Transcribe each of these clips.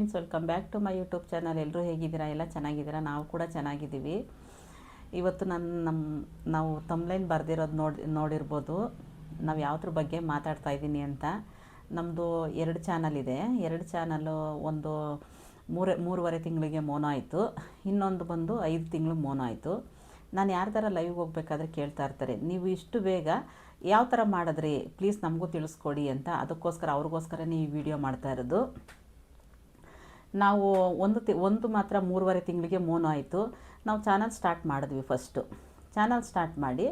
Friends welcome back to my YouTube channel ಎಲ್ಲರೂ ಹೇಗಿದ್ದೀರಾ? ಎಲ್ಲ ಚೆನ್ನಾಗಿದ್ದೀರಾ? ನಾವು ಕೂಡ ಚೆನ್ನಾಗಿದ್ದೀವಿ. ಇವತ್ತು ನಾನು ನಮ್ಮ ನಾವು ತಮ್ಲೈನ್ ಬರೆದಿರೋದು ನೋಡಿ, ನೋಡಿರ್ಬೋದು. ನಾವು ಯಾವುದ್ರ ಬಗ್ಗೆ ಮಾತಾಡ್ತಾ ಇದ್ದೀನಿ ಅಂತ. ನಮ್ಮದು ಎರಡು ಚಾನಲ್ ಇದೆ. ಎರಡು ಚಾನಲ್ಲು ಒಂದು ಮೂರೇ, ಮೂರುವರೆ ತಿಂಗಳಿಗೆ ಮೋನ ಆಯಿತು. ಇನ್ನೊಂದು ಬಂದು ಐದು ತಿಂಗಳು ಮೋನ ಆಯಿತು. ನಾನು ಯಾರ ಥರ ಲೈವ್ಗೆ ಹೋಗ್ಬೇಕಾದ್ರೆ ಕೇಳ್ತಾ ಇರ್ತಾರೆ. ನೀವು ಇಷ್ಟು ಬೇಗ ಯಾವ ಥರ ಮಾಡಿದ್ರಿ? ಪ್ಲೀಸ್ ನಮಗೂ ತಿಳಿಸ್ಕೊಡಿ ಅಂತ. ಅದಕ್ಕೋಸ್ಕರ ಅವ್ರಿಗೋಸ್ಕರನೇ ಈ ವಿಡಿಯೋ ಮಾಡ್ತಾ ಇರೋದು. ನಾವು ಒಂದು ತಿ, ಒಂದು ಮಾತ್ರ ಮೂರುವರೆ ತಿಂಗಳಿಗೆ ಮೋನು ಆಯಿತು. ನಾವು ಚಾನಲ್ ಸ್ಟಾರ್ಟ್ ಮಾಡಿದ್ವಿ ಫಸ್ಟು ಚಾನಲ್ ಸ್ಟಾರ್ಟ್ ಮಾಡಿ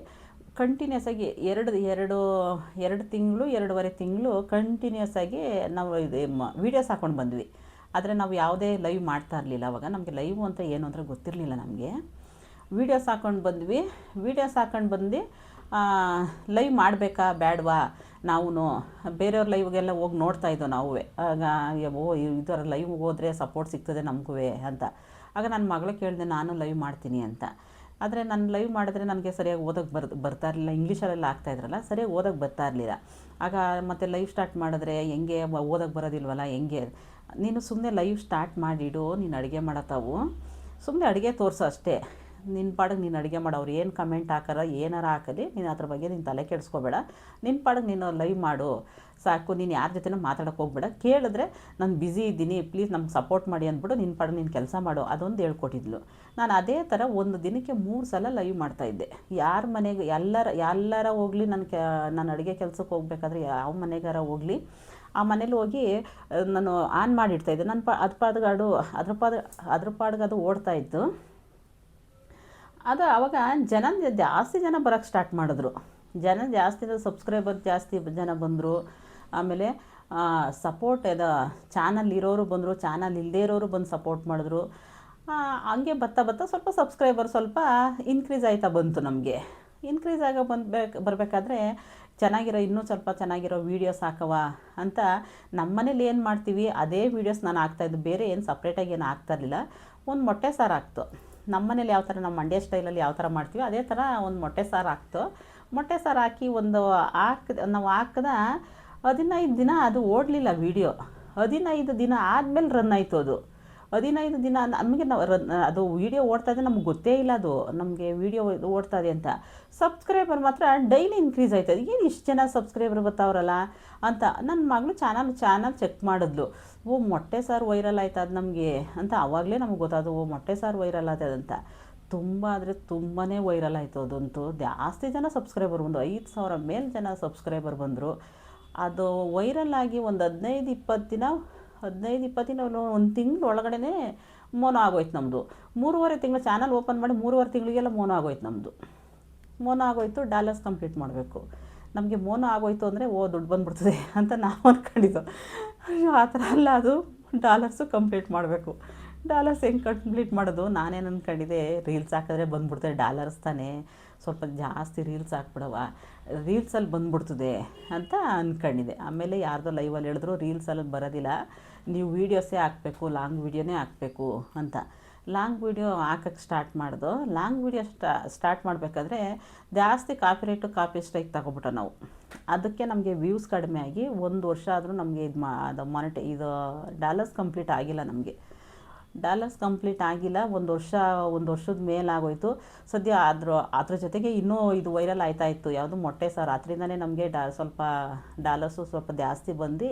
ಕಂಟಿನ್ಯೂಸ್ ಆಗಿ ಎರಡು ಎರಡು ಎರಡು ತಿಂಗಳು, ಎರಡೂವರೆ ತಿಂಗಳು ಕಂಟಿನ್ಯೂಸ್ ಆಗಿ ನಾವು ಇದು ವೀಡಿಯೋಸ್ ಹಾಕ್ಕೊಂಡು ಬಂದ್ವಿ. ಆದರೆ ನಾವು ಯಾವುದೇ ಲೈವ್ ಮಾಡ್ತಾ ಇರಲಿಲ್ಲ ಅವಾಗ. ನಮಗೆ ಲೈವ್ ಅಂತ ಏನು ಅಂದರೆ ಗೊತ್ತಿರಲಿಲ್ಲ ನಮಗೆ. ವೀಡಿಯೋಸ್ ಹಾಕ್ಕೊಂಡು ಬಂದ್ವಿ. ವೀಡಿಯೋಸ್ ಹಾಕ್ಕೊಂಡು ಬಂದು ಲೈವ್ ಮಾಡಬೇಕಾ ಬೇಡವಾ ನಾವು ಬೇರೆಯವ್ರ ಲೈವ್ಗೆಲ್ಲ ಹೋಗಿ ನೋಡ್ತಾ ಇದ್ದೋ ನಾವು ಆಗ ಓ ಇದರ ಲೈವ್ ಹೋದರೆ ಸಪೋರ್ಟ್ ಸಿಗ್ತದೆ ನಮಗೂ ಅಂತ. ಆಗ ನನ್ನ ಮಗಳು ಕೇಳಿದೆ, ನಾನು ಲೈವ್ ಮಾಡ್ತೀನಿ ಅಂತ. ಆದರೆ ನಾನು ಲೈವ್ ಮಾಡಿದ್ರೆ ನನಗೆ ಸರಿಯಾಗಿ ಓದೋಕ್ಕೆ ಬರ್, ಬರ್ತಾ ಇರಲಿಲ್ಲ. ಇಂಗ್ಲೀಷಲ್ಲೆಲ್ಲ ಆಗ್ತಾ ಇದ್ರಲ್ಲ, ಸರಿಯಾಗಿ ಓದೋಕ್ಕೆ ಬರ್ತಾ ಇರಲಿಲ್ಲ. ಆಗ ಮತ್ತೆ ಲೈವ್ ಸ್ಟಾರ್ಟ್ ಮಾಡಿದ್ರೆ, ಹೆಂಗೆ ಓದೋಕ್ಕೆ ಬರೋದಿಲ್ವಲ್ಲ, ಹೆಂಗೆ? ನೀನು ಸುಮ್ಮನೆ ಲೈವ್ ಸ್ಟಾರ್ಟ್ ಮಾಡಿಡು, ನೀನು ಅಡುಗೆ ಮಾಡತ್ತಾವು ಸುಮ್ಮನೆ ಅಡುಗೆ ತೋರಿಸು ಅಷ್ಟೇ. ನಿನ್ನ ಪಾಡಿಗೆ ನೀನು ಅಡುಗೆ ಮಾಡು, ಅವ್ರು ಏನು ಕಮೆಂಟ್ ಹಾಕಾರ, ಏನಾರ ಹಾಕಲಿ, ನೀನು ಅದ್ರ ಬಗ್ಗೆ ನೀನು ತಲೆ ಕೆಡಿಸ್ಕೋಬೇಡ. ನಿನ್ನ ಪಾಡಿಗೆ ನೀನು ಲೈವ್ ಮಾಡು. ಸಾಕು, ನೀನು ಯಾರ ಜೊತೆನೂ ಮಾತಾಡೋಕೆ ಹೋಗ್ಬೇಡ. ಕೇಳಿದ್ರೆ, ನಾನು ಬ್ಯುಸಿ ಇದ್ದೀನಿ ಪ್ಲೀಸ್ ನಮ್ಗೆ ಸಪೋರ್ಟ್ ಮಾಡಿ ಅಂದ್ಬಿಟ್ಟು ನಿನ್ನ ಪಾಡಿಗೆ ನೀನು ಕೆಲಸ ಮಾಡು, ಅದೊಂದು ಹೇಳ್ಕೊಟ್ಟಿದ್ಲು. ನಾನು ಅದೇ ಥರ ಒಂದು ದಿನಕ್ಕೆ ಮೂರು ಸಲ ಲೈವ್ ಮಾಡ್ತಾಯಿದ್ದೆ ಯಾರ ಮನೆಗೆ, ಎಲ್ಲರ ಎಲ್ಲರ ಹೋಗಲಿ ನನ್ನ ಕೆ, ನಾನು ಅಡುಗೆ ಕೆಲಸಕ್ಕೆ ಹೋಗ್ಬೇಕಾದ್ರೆ ಯಾವ ಮನೆಗಾರ ಹೋಗಲಿ. ಆ ಮನೇಲಿ ಹೋಗಿ, ನಾನು ಆನ್ ಮಾಡಿಡ್ತಾಯಿದ್ದೆ ನನ್ನ ಪಾ, ಅದ್ರ ಪಾದಗಾಡು ಅದ್ರ ಪಾದ ಅದ್ರ ಪಾಡ್ಗೆ ಅದು ಓಡ್ತಾ ಇತ್ತು. ಅದು ಆವಾಗ ಜನ ಜಾಸ್ತಿ ಜನ ಬರೋಕ್ಕೆ ಸ್ಟಾರ್ಟ್ ಮಾಡಿದ್ರು. ಜನ ಜಾಸ್ತಿ ಸಬ್ಸ್ಕ್ರೈಬರ್ ಜಾಸ್ತಿ ಜನ ಬಂದರು. ಆಮೇಲೆ ಸಪೋರ್ಟ್ ಅದು ಚಾನಲ್ ಇರೋರು ಬಂದರು ಚಾನಲ್ ಇಲ್ಲದೇ ಇರೋರು ಬಂದು ಸಪೋರ್ಟ್ ಮಾಡಿದ್ರು. ಹಂಗೆ ಬರ್ತಾ ಬರ್ತಾ ಸ್ವಲ್ಪ ಸಬ್ಸ್ಕ್ರೈಬರ್ ಸ್ವಲ್ಪ ಇನ್ಕ್ರೀಸ್ ಆಯ್ತಾ ಬಂತು ನಮಗೆ. ಇನ್ಕ್ರೀಸ್ ಆಗ ಬಂದ್ಬೇಕು ಬರಬೇಕಾದ್ರೆ ಚೆನ್ನಾಗಿರೋ, ಇನ್ನೂ ಸ್ವಲ್ಪ ಚೆನ್ನಾಗಿರೋ ವೀಡಿಯೋಸ್ ಹಾಕವ ಅಂತ ನಮ್ಮ ಮನೇಲಿ ಏನು ಮಾಡ್ತೀವಿ, ಅದೇ ವೀಡಿಯೋಸ್ ನಾನು ಹಾಕ್ತಾಯಿದ್ದು ಬೇರೆ ಏನು ಸಪ್ರೇಟಾಗಿ ಏನು ಹಾಕ್ತಾ ಇರಲಿಲ್ಲ. ಒಂದು ಮೊಟ್ಟೆ ಸಾರು ಹಾಕ್ತು. ನಮ್ಮ ಮನೇಲಿ ಯಾವ ಥರ ನಮ್ಮ ಮಂಡ್ಯ ಸ್ಟೈಲಲ್ಲಿ ಯಾವ ಥರ ಮಾಡ್ತೀವಿ ಅದೇ ಥರ ಒಂದು ಮೊಟ್ಟೆ ಸಾರು ಹಾಕ್ತು. ಮೊಟ್ಟೆ ಸಾರು ಹಾಕಿ ಒಂದು ಹಾಕಿದ ನಾವು ಹಾಕಿದ ಹದಿನೈದು ದಿನ ಅದು ಓಡಲಿಲ್ಲ ವೀಡಿಯೋ. ಹದಿನೈದು ದಿನ ಆದಮೇಲೆ ರನ್ ಆಯಿತು ಅದು. ಹದಿನೈದು ದಿನ ನಮಗೆ ನಾವು ರನ್, ಅದು ವೀಡಿಯೋ ಓಡ್ತಾ ಇದೆ ನಮ್ಗೆ ಗೊತ್ತೇ ಇಲ್ಲ ಅದು. ನಮಗೆ ವೀಡಿಯೋ ಓಡ್ತಾ ಇದೆ ಅಂತ. ಸಬ್ಸ್ಕ್ರೈಬರ್ ಮಾತ್ರ ಡೈಲಿ ಇನ್ಕ್ರೀಸ್ ಆಯ್ತದೆ. ಏನು ಇಷ್ಟು ಜನ ಸಬ್ಸ್ಕ್ರೈಬರ್ ಬರ್ತಾವ್ರಲ್ಲ ಅಂತ. ನನ್ನ ಮಗಳು ಚಾನಲ್ ಚಾನಲ್ ಚೆಕ್ ಮಾಡಿದ್ಲು. ಓ, ಮೊಟ್ಟೆ ಸಾರು ವೈರಲ್ ಆಯ್ತು, ಅದು ನಮಗೆ ಅಂತ ಆವಾಗಲೇ ನಮ್ಗೆ ಗೊತ್ತಾದು ಓ, ಮೊಟ್ಟೆ ಸಾರು ವೈರಲ್ ಅಂತ. ತುಂಬ ಅಂದರೆ ತುಂಬಾ ವೈರಲ್ ಆಯಿತು ಅದಂತೂ. ಜಾಸ್ತಿ ಜನ ಸಬ್ಸ್ಕ್ರೈಬರ್ ಬಂದರು, ಐದು ಸಾವಿರ ಮೇಲೆ ಜನ ಸಬ್ಸ್ಕ್ರೈಬರ್ ಬಂದರು. ಅದು ವೈರಲ್ ಆಗಿ ಒಂದು ಹದಿನೈದು, ಇಪ್ಪತ್ತು ದಿನ, ಹದಿನೈದು, ಇಪ್ಪತ್ತು ದಿನ ಒಂದು ತಿಂಗಳು ಒಳಗಡೆ ಮೋನೋ ಆಗೋಯ್ತು ನಮ್ಮದು ಮೂರುವರೆ ತಿಂಗಳು ಚಾನಲ್ ಓಪನ್ ಮಾಡಿ ಮೂರುವರೆ ತಿಂಗಳಿಗೆಲ್ಲ ಮೋನೋ ಆಗೋಯ್ತು ನಮ್ಮದು ಮೋನೋ ಆಗೋಯ್ತು, ಡಾಲರ್ಸ್ ಕಂಪ್ಲೀಟ್ ಮಾಡಬೇಕು. ನಮಗೆ ಮೋನೋ ಆಗೋಯ್ತು ಅಂದರೆ, ಓ, ದುಡ್ಡು ಬಂದ್ಬಿಡ್ತದೆ ಅಂತ ನಾವು ಅಂದ್ಕೊಂಡಿದ್ದು ಆ ಥರ ಅಲ್ಲ ಅದು. ಡಾಲರ್ಸು ಕಂಪ್ಲೀಟ್ ಮಾಡಬೇಕು. ಡಾಲರ್ಸ್ ಹೆಂಗೆ ಕಂಪ್ಲೀಟ್ ಮಾಡೋದು? ನಾನೇನು ಅಂದ್ಕೊಂಡಿದ್ದೆ ರೀಲ್ಸ್ ಹಾಕಿದ್ರೆ ಬಂದ್ಬಿಡ್ತದೆ, ಡಾಲರ್ಸ್ ತಾನೇ. ಸ್ವಲ್ಪ ಜಾಸ್ತಿ ರೀಲ್ಸ್ ಹಾಕ್ಬಿಡವ ರೀಲ್ಸಲ್ಲಿ ಬಂದ್ಬಿಡ್ತದೆ ಅಂತ ಅಂದ್ಕೊಂಡಿದ್ದೆ ಆಮೇಲೆ ಯಾರ್ದೋ ಲೈವಲ್ಲಿ ಹೇಳಿದ್ರು, ರೀಲ್ಸಲ್ಲಿ ಬರೋದಿಲ್ಲ. ನೀವು ವೀಡಿಯೋಸೇ ಹಾಕಬೇಕು ಲಾಂಗ್ ವೀಡಿಯೋನೇ ಹಾಕಬೇಕು ಅಂತ. ಲಾಂಗ್ ವೀಡಿಯೋ ಹಾಕಕ್ಕೆ ಸ್ಟಾರ್ಟ್ ಮಾಡ್ದು ಲಾಂಗ್ ವೀಡಿಯೋ ಸ್ಟಾ, ಸ್ಟಾರ್ಟ್ ಮಾಡಬೇಕಾದ್ರೆ ಜಾಸ್ತಿ ಕಾಪಿ ರೇಟು ಕಾಪಿ ಸ್ಟ್ರೈಕ್ ತಗೊಬಿಟ್ಟು ನಾವು. ಅದಕ್ಕೆ ನಮಗೆ ವ್ಯೂಸ್ ಕಡಿಮೆ ಆಗಿ ಒಂದು ವರ್ಷ ಆದರೂ ನಮಗೆ ಇದು ಮಾ, ಅದು ಮಾನಿಟ ಇದು ಡಾಲರ್ಸ್ ಕಂಪ್ಲೀಟ್ ಆಗಿಲ್ಲ ನಮಗೆ. ಡಾಲರ್ಸ್ ಕಂಪ್ಲೀಟ್ ಆಗಿಲ್ಲ, ಒಂದು ವರ್ಷ, ಒಂದು ವರ್ಷದ ಮೇಲಾಗೋಯಿತು ಸದ್ಯ ಅದ್ರ ಅದ್ರ ಜೊತೆಗೆ ಇನ್ನೂ ಇದು ವೈರಲ್ ಆಯ್ತಾ ಇತ್ತು. ಯಾವುದು ಮೊಟ್ಟೆ ಸಾರು. ಅದರಿಂದನೇ ನಮಗೆ ಡಾ, ಸ್ವಲ್ಪ ಡಾಲರ್ಸು ಸ್ವಲ್ಪ ಜಾಸ್ತಿ ಬಂದು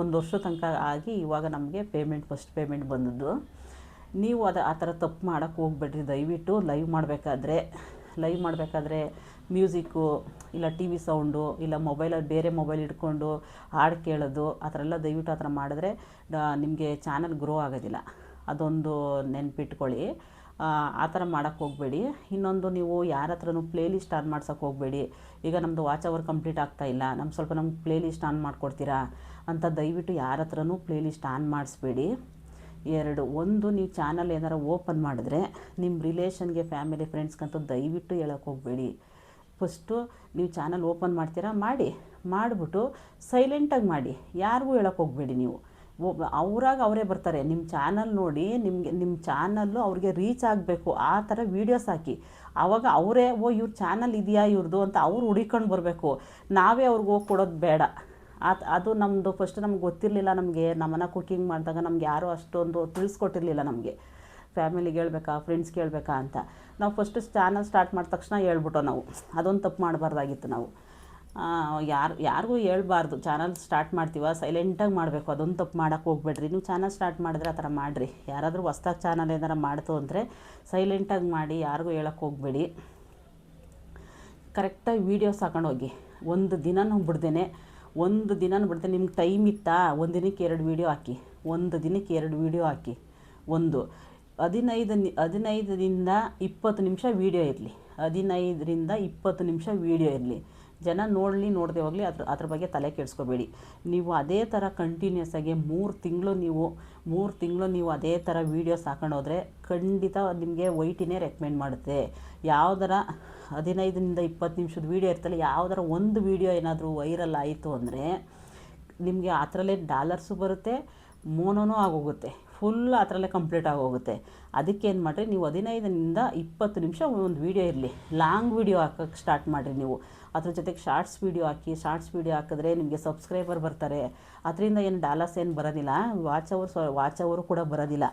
ಒಂದು ವರ್ಷ ತನಕ ಆಗಿ ಇವಾಗ ನಮಗೆ ಪೇಮೆಂಟ್ ಫಸ್ಟ್ ಪೇಮೆಂಟ್ ಬಂದದ್ದು. ನೀವು ಅದು ಆ ಥರ ತಪ್ಪು ಮಾಡೋಕ್ಕೆ ಹೋಗ್ಬೇಡ್ರಿ. ದಯವಿಟ್ಟು ಲೈವ್ ಮಾಡಬೇಕಾದ್ರೆ ಲೈವ್ ಮಾಡಬೇಕಾದ್ರೆ ಮ್ಯೂಸಿಕ್ಕು ಇಲ್ಲ ಟಿ ವಿ ಸೌಂಡು ಇಲ್ಲ ಮೊಬೈಲಲ್ಲಿ ಬೇರೆ ಮೊಬೈಲ್ ಇಟ್ಕೊಂಡು ಹಾಡು ಕೇಳೋದು, ಆ ಥರ ಎಲ್ಲ ದಯವಿಟ್ಟು ಆ ಥರ ಮಾಡಿದ್ರೆ ನಿಮಗೆ ಚಾನಲ್ ಗ್ರೋ ಆಗೋದಿಲ್ಲ. ಅದೊಂದು ನೆನಪಿಟ್ಕೊಳ್ಳಿ. ಆ ಥರ ಮಾಡೋಕ್ಕೆ ಹೋಗಬೇಡಿ. ಇನ್ನೊಂದು ನೀವು ಯಾರ ಹತ್ರನೂ ಪ್ಲೇ ಲಿಸ್ಟ್ ಆನ್ ಮಾಡ್ಸೋಕ್ಕೆ ಹೋಗಬೇಡಿ. ಈಗ ನಮ್ಮದು ವಾಚ್ ಅವರ್ ಕಂಪ್ಲೀಟ್ ಆಗ್ತಾ ಇಲ್ಲ. ನಮ್ಮ ಸ್ವಲ್ಪ ನಮ್ಗೆ ಪ್ಲೇ ಲಿಸ್ಟ್ ಆನ್ ಮಾಡಿಕೊಡ್ತೀರಾ? ಅಂತ ದಯವಿಟ್ಟು ಯಾರ ಹತ್ರನೂ ಪ್ಲೇ ಲಿಸ್ಟ್ ಆನ್ ಮಾಡಿಸ್ಬೇಡಿ. ಎರಡು, ಒಂದು ನೀವು ಚಾನಲ್ ಏನಾರು ಓಪನ್ ಮಾಡಿದ್ರೆ ನಿಮ್ಮ ರಿಲೇಷನ್ಗೆ, ಫ್ಯಾಮಿಲಿ, ಫ್ರೆಂಡ್ಸ್ಗಂತೂ ದಯವಿಟ್ಟು ಹೇಳೋಕೆ ಹೋಗಬೇಡಿ. ಫಸ್ಟು ನೀವು ಚಾನಲ್ ಓಪನ್ ಮಾಡ್ತೀರಾ? ಮಾಡಿ. ಮಾಡಿಬಿಟ್ಟು ಸೈಲೆಂಟಾಗಿ ಮಾಡಿ. ಯಾರಿಗೂ ಹೇಳೋಕೆ ಹೋಗಬೇಡಿ ನೀವು. ಅವರಾಗ ಅವರೇ ಬರ್ತಾರೆ. ನಿಮ್ಮ ಚಾನಲ್ ನೋಡಿ ನಿಮಗೆ ನಿಮ್ಮ ಚಾನಲ್ಲು ಅವ್ರಿಗೆ ರೀಚ್ ಆಗಬೇಕು. ಆ ಥರ ವೀಡಿಯೋಸ್ ಹಾಕಿ. ಆವಾಗ ಅವರೇ, ಓ, ಇವ್ರ ಚಾನಲ್ ಇದೆಯಾ ಇವ್ರದ್ದು ಅಂತ ಅವ್ರು ಹುಡಿಕೊಂಡು ಬರಬೇಕು. ನಾವೇ ಅವ್ರಿಗೆ ಹೋಗಿ ಕೊಡೋದು ಬೇಡ. ಅದು ಅದು ನಮ್ಮದು ಫಸ್ಟ್ ನಮ್ಗೆ ಗೊತ್ತಿರಲಿಲ್ಲ ನಮಗೆ. ನಮ್ಮನ್ನ ಕುಕ್ಕಿಂಗ್ ಮಾಡಿದಾಗ ನಮ್ಗೆ ಯಾರೂ ಅಷ್ಟೊಂದು ತಿಳಿಸ್ಕೊಟ್ಟಿರಲಿಲ್ಲ ನಮಗೆ. ಫ್ಯಾಮಿಲಿಗೆ ಹೇಳ್ಬೇಕಾ ಫ್ರೆಂಡ್ಸ್ಗೆ ಹೇಳ್ಬೇಕಾ ಅಂತ. ನಾವು ಫಸ್ಟ್ ಚಾನಲ್ ಸ್ಟಾರ್ಟ್ ಮಾಡಿದ ತಕ್ಷಣ ಹೇಳ್ಬಿಟ್ಟೋ ನಾವು. ಅದೊಂದು ತಪ್ಪು ಮಾಡಬಾರ್ದಾಗಿತ್ತು ನಾವು. ಯಾರು ಯಾರಿಗೂ ಹೇಳ್ಬಾರ್ದು. ಚಾನಲ್ ಸ್ಟಾರ್ಟ್ ಮಾಡ್ತೀವ ಸೈಲೆಂಟಾಗಿ ಮಾಡಬೇಕು. ಅದೊಂದು ತಪ್ಪು ಮಾಡೋಕೆ ಹೋಗ್ಬೇಡ್ರಿ. ನೀವು ಚಾನಲ್ ಸ್ಟಾರ್ಟ್ ಮಾಡಿದ್ರೆ ಆ ಥರ ಮಾಡಿರಿ. ಯಾರಾದರೂ ಹೊಸ್ದಾಗಿ ಚಾನಲ್ ಏನಾರ ಮಾಡ್ತು ಅಂದರೆ ಸೈಲೆಂಟಾಗಿ ಮಾಡಿ, ಯಾರಿಗೂ ಹೇಳೋಕ್ಕೆ ಹೋಗಬೇಡಿ. ಕರೆಕ್ಟಾಗಿ ವೀಡಿಯೋಸ್ ಹಾಕೊಂಡೋಗಿ ಒಂದು ದಿನನೂ ಬಿಡ್ದೇನೆ ಒಂದು ದಿನ ಬಿಡ್ತೇನೆ ನಿಮ್ಗೆ ಟೈಮ್ ಇತ್ತಾ? ಒಂದು ದಿನಕ್ಕೆ ಎರಡು ವೀಡಿಯೋ ಹಾಕಿ. ಒಂದು ದಿನಕ್ಕೆ ಎರಡು ವೀಡಿಯೋ ಹಾಕಿ. ಒಂದು. ಹದಿನೈದು ಹದಿನೈದರಿಂದ ಇಪ್ಪತ್ತು ನಿಮಿಷ ವೀಡಿಯೋ ಇರಲಿ. ಹದಿನೈದರಿಂದ ಇಪ್ಪತ್ತು ನಿಮಿಷ ವೀಡಿಯೋ ಇರಲಿ. ಜನ ನೋಡಲಿ, ನೋಡದೆ ಹೋಗಲಿ, ಅದ್ರ ಅದ್ರ ಬಗ್ಗೆ ತಲೆ ಕೆಡಿಸ್ಕೋಬೇಡಿ. ನೀವು ಅದೇ ಥರ ಕಂಟಿನ್ಯೂಸ್ ಆಗಿ ಮೂರು ತಿಂಗಳು ನೀವು, ಮೂರು ತಿಂಗಳು ನೀವು ಅದೇ ಥರ ವೀಡಿಯೋಸ್ ಹಾಕೊಂಡೋದ್ರೆ ಖಂಡಿತ ನಿಮಗೆ ವೈಟಿನೇ ರೆಕಮೆಂಡ್ ಮಾಡುತ್ತೆ. ಯಾವ್ದಾರ ಹದಿನೈದರಿಂದ ಇಪ್ಪತ್ತು ನಿಮಿಷದ ವೀಡಿಯೋ ಇರ್ತಲ್ಲ, ಯಾವ್ದಾರ ಒಂದು ವೀಡಿಯೋ ಏನಾದರೂ ವೈರಲ್ ಆಯಿತು ಅಂದರೆ ನಿಮಗೆ ಆ ಥರಲ್ಲೇ ಡಾಲರ್ಸು ಬರುತ್ತೆ ಮೋನೋನೂ ಆಗೋಗುತ್ತೆ. ಫುಲ್ ಆ ಥರಲ್ಲೇ ಕಂಪ್ಲೀಟ್ ಆಗೋಗುತ್ತೆ. ಅದಕ್ಕೆ ಏನು ಮಾಡಿರಿ, ನೀವು ಹದಿನೈದರಿಂದ ಇಪ್ಪತ್ತು ನಿಮಿಷ ಒಂದು ವೀಡಿಯೋ ಇರಲಿ. ಲಾಂಗ್ ವೀಡಿಯೋ ಹಾಕೋಕ್ಕೆ ಸ್ಟಾರ್ಟ್ ಮಾಡಿರಿ ನೀವು. ಅದ್ರ ಜೊತೆಗೆ ಶಾರ್ಟ್ಸ್ ವೀಡಿಯೋ ಹಾಕಿ ಶಾರ್ಟ್ಸ್ ವೀಡಿಯೋ ಹಾಕಿದ್ರೆ ನಿಮಗೆ ಸಬ್ಸ್ಕ್ರೈಬರ್ ಬರ್ತಾರೆ. ಅದರಿಂದ ಏನು ಡಾಲರ್ಸ್ ಏನು ಬರೋದಿಲ್ಲ. ವಾಚ್ ಅವರು ವಾಚ್ ಅವರು ಕೂಡ ಬರೋದಿಲ್ಲ.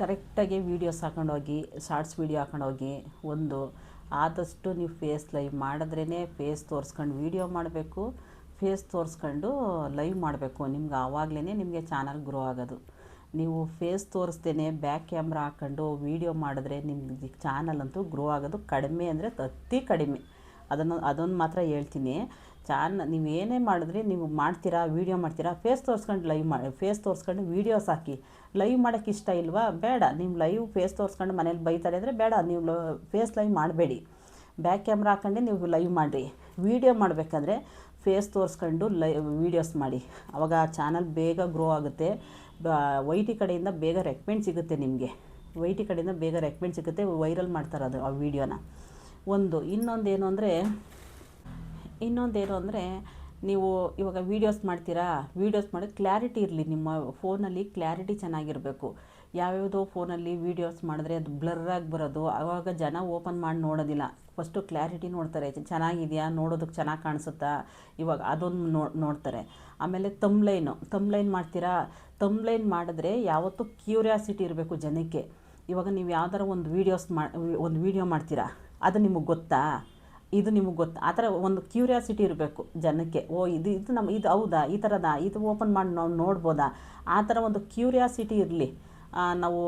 ಕರೆಕ್ಟಾಗಿ ವೀಡಿಯೋಸ್ ಹಾಕೊಂಡೋಗಿ ಶಾರ್ಟ್ಸ್ ವೀಡಿಯೋ ಹಾಕೊಂಡೋಗಿ ಒಂದು ಆದಷ್ಟು ನೀವು ಫೇಸ್ ಲೈವ್ ಮಾಡಿದ್ರೇ ಫೇಸ್ ತೋರಿಸ್ಕೊಂಡು ವೀಡಿಯೋ ಮಾಡಬೇಕು ಫೇಸ್ ತೋರಿಸ್ಕೊಂಡು ಲೈವ್ ಮಾಡಬೇಕು. ನಿಮ್ಗೆ ಆವಾಗಲೇ ನಿಮಗೆ ಚಾನಲ್ ಗ್ರೋ ಆಗೋದು. ನೀವು ಫೇಸ್ ತೋರಿಸ್ತೇನೆ ಬ್ಯಾಕ್ ಕ್ಯಾಮ್ರಾ ಹಾಕ್ಕೊಂಡು ವೀಡಿಯೋ ಮಾಡಿದ್ರೆ ನಿಮ್ಮ ಚಾನಲ್ ಅಂತೂ ಗ್ರೋ ಆಗೋದು ಕಡಿಮೆ ಅಂದರೆ ಅತಿ ಕಡಿಮೆ. ಅದನ್ನು, ಅದೊಂದು ಮಾತ್ರ ಹೇಳ್ತೀನಿ. ಚಾನ್ ನೀವು ಏನೇ ಮಾಡಿದ್ರಿ, ನೀವು ಮಾಡ್ತೀರಾ ವೀಡಿಯೋ ಮಾಡ್ತೀರಾ ಫೇಸ್ ತೋರಿಸ್ಕೊಂಡು ಲೈವ್ ಮಾಡಿ ಫೇಸ್ ತೋರಿಸ್ಕೊಂಡು ವೀಡಿಯೋಸ್ ಹಾಕಿ. ಲೈವ್ ಮಾಡೋಕ್ಕೆ ಇಷ್ಟ ಇಲ್ವಾ? ಬೇಡ. ನೀವು ಲೈವ್ ಫೇಸ್ ತೋರಿಸ್ಕೊಂಡು ಮನೇಲಿ ಬೈತಾರೆ ಅಂದರೆ ಬೇಡ. ನೀವು ಫೇಸ್ ಲೈವ್ ಮಾಡಬೇಡಿ. ಬ್ಯಾಕ್ ಕ್ಯಾಮ್ರಾ ಹಾಕೊಂಡೆ ನೀವು ಲೈವ್ ಮಾಡಿರಿ. ವೀಡಿಯೋ ಮಾಡಬೇಕಂದ್ರೆ ಫೇಸ್ ತೋರಿಸ್ಕೊಂಡು ಲೈ ವೀಡಿಯೋಸ್ ಮಾಡಿ. ಅವಾಗ ಚಾನಲ್ ಬೇಗ ಗ್ರೋ ಆಗುತ್ತೆ. ವೈ ಟಿ ಕಡೆಯಿಂದ ಬೇಗ ರೆಕಮೆಂಡ್ ಸಿಗುತ್ತೆ ನಿಮಗೆ. ವೈಟಿ ಕಡೆಯಿಂದ ಬೇಗ ರೆಕಮೆಂಡ್ ಸಿಗುತ್ತೆ ವೈರಲ್ ಮಾಡ್ತಾರೆ ಅದು ಆ ವೀಡಿಯೋನ ಒಂದು ಇನ್ನೊಂದು ಏನು ಅಂದರೆ, ಇನ್ನೊಂದೇನು ಅಂದರೆ, ನೀವು ಇವಾಗ ವೀಡಿಯೋಸ್ ಮಾಡ್ತೀರಾ? ವೀಡಿಯೋಸ್ ಮಾಡಿ ಕ್ಲಾರಿಟಿ ಇರಲಿ, ನಿಮ್ಮ ಫೋನಲ್ಲಿ ಕ್ಲಾರಿಟಿ ಚೆನ್ನಾಗಿರಬೇಕು. ಯಾವ್ಯಾವುದೋ ಫೋನಲ್ಲಿ ವೀಡಿಯೋಸ್ ಮಾಡಿದ್ರೆ ಅದು ಬ್ಲರ್ರಾಗಿ ಬರೋದು. ಆವಾಗ ಜನ ಓಪನ್ ಮಾಡಿ ನೋಡೋದಿಲ್ಲ. ಫಸ್ಟು ಕ್ಲಾರಿಟಿ ನೋಡ್ತಾರೆ. ಚೆನ್ನಾಗಿದೆಯಾ? ನೋಡೋದಕ್ಕೆ ಚೆನ್ನಾಗಿ ಕಾಣಿಸುತ್ತಾ? ಇವಾಗ ಅದೊಂದು ನೋಡ್ತಾರೆ. ಆಮೇಲೆ ತಮ್ಲೈನು ತಮ್ಲೈನ್ ಮಾಡ್ತೀರಾ? ತಮ್ಲೈನ್ ಮಾಡಿದ್ರೆ ಯಾವತ್ತೂ ಕ್ಯೂರಿಯಾಸಿಟಿ ಇರಬೇಕು ಜನಕ್ಕೆ. ಇವಾಗ ನೀವು ಯಾವ್ದಾರ ಒಂದು ವೀಡಿಯೋಸ್ ಮಾಡಿ ಒಂದು ವೀಡಿಯೋ ಮಾಡ್ತೀರಾ? ಅದು ನಿಮಗೆ ಗೊತ್ತಾ? ಇದು ನಿಮಗೆ ಗೊತ್ತು ಆ ಥರ ಒಂದು ಕ್ಯೂರಿಯಾಸಿಟಿ ಇರಬೇಕು ಜನಕ್ಕೆ. ಓ, ಇದು ಇದು ನಮ್ಮ ಇದು ಹೌದಾ? ಈ ಥರದಾ? ಇದು ಓಪನ್ ಮಾಡಿ ನಾವು ನೋಡ್ಬೋದಾ? ಆ ಥರ ಒಂದು ಕ್ಯೂರಿಯಾಸಿಟಿ ಇರಲಿ. ನಾವು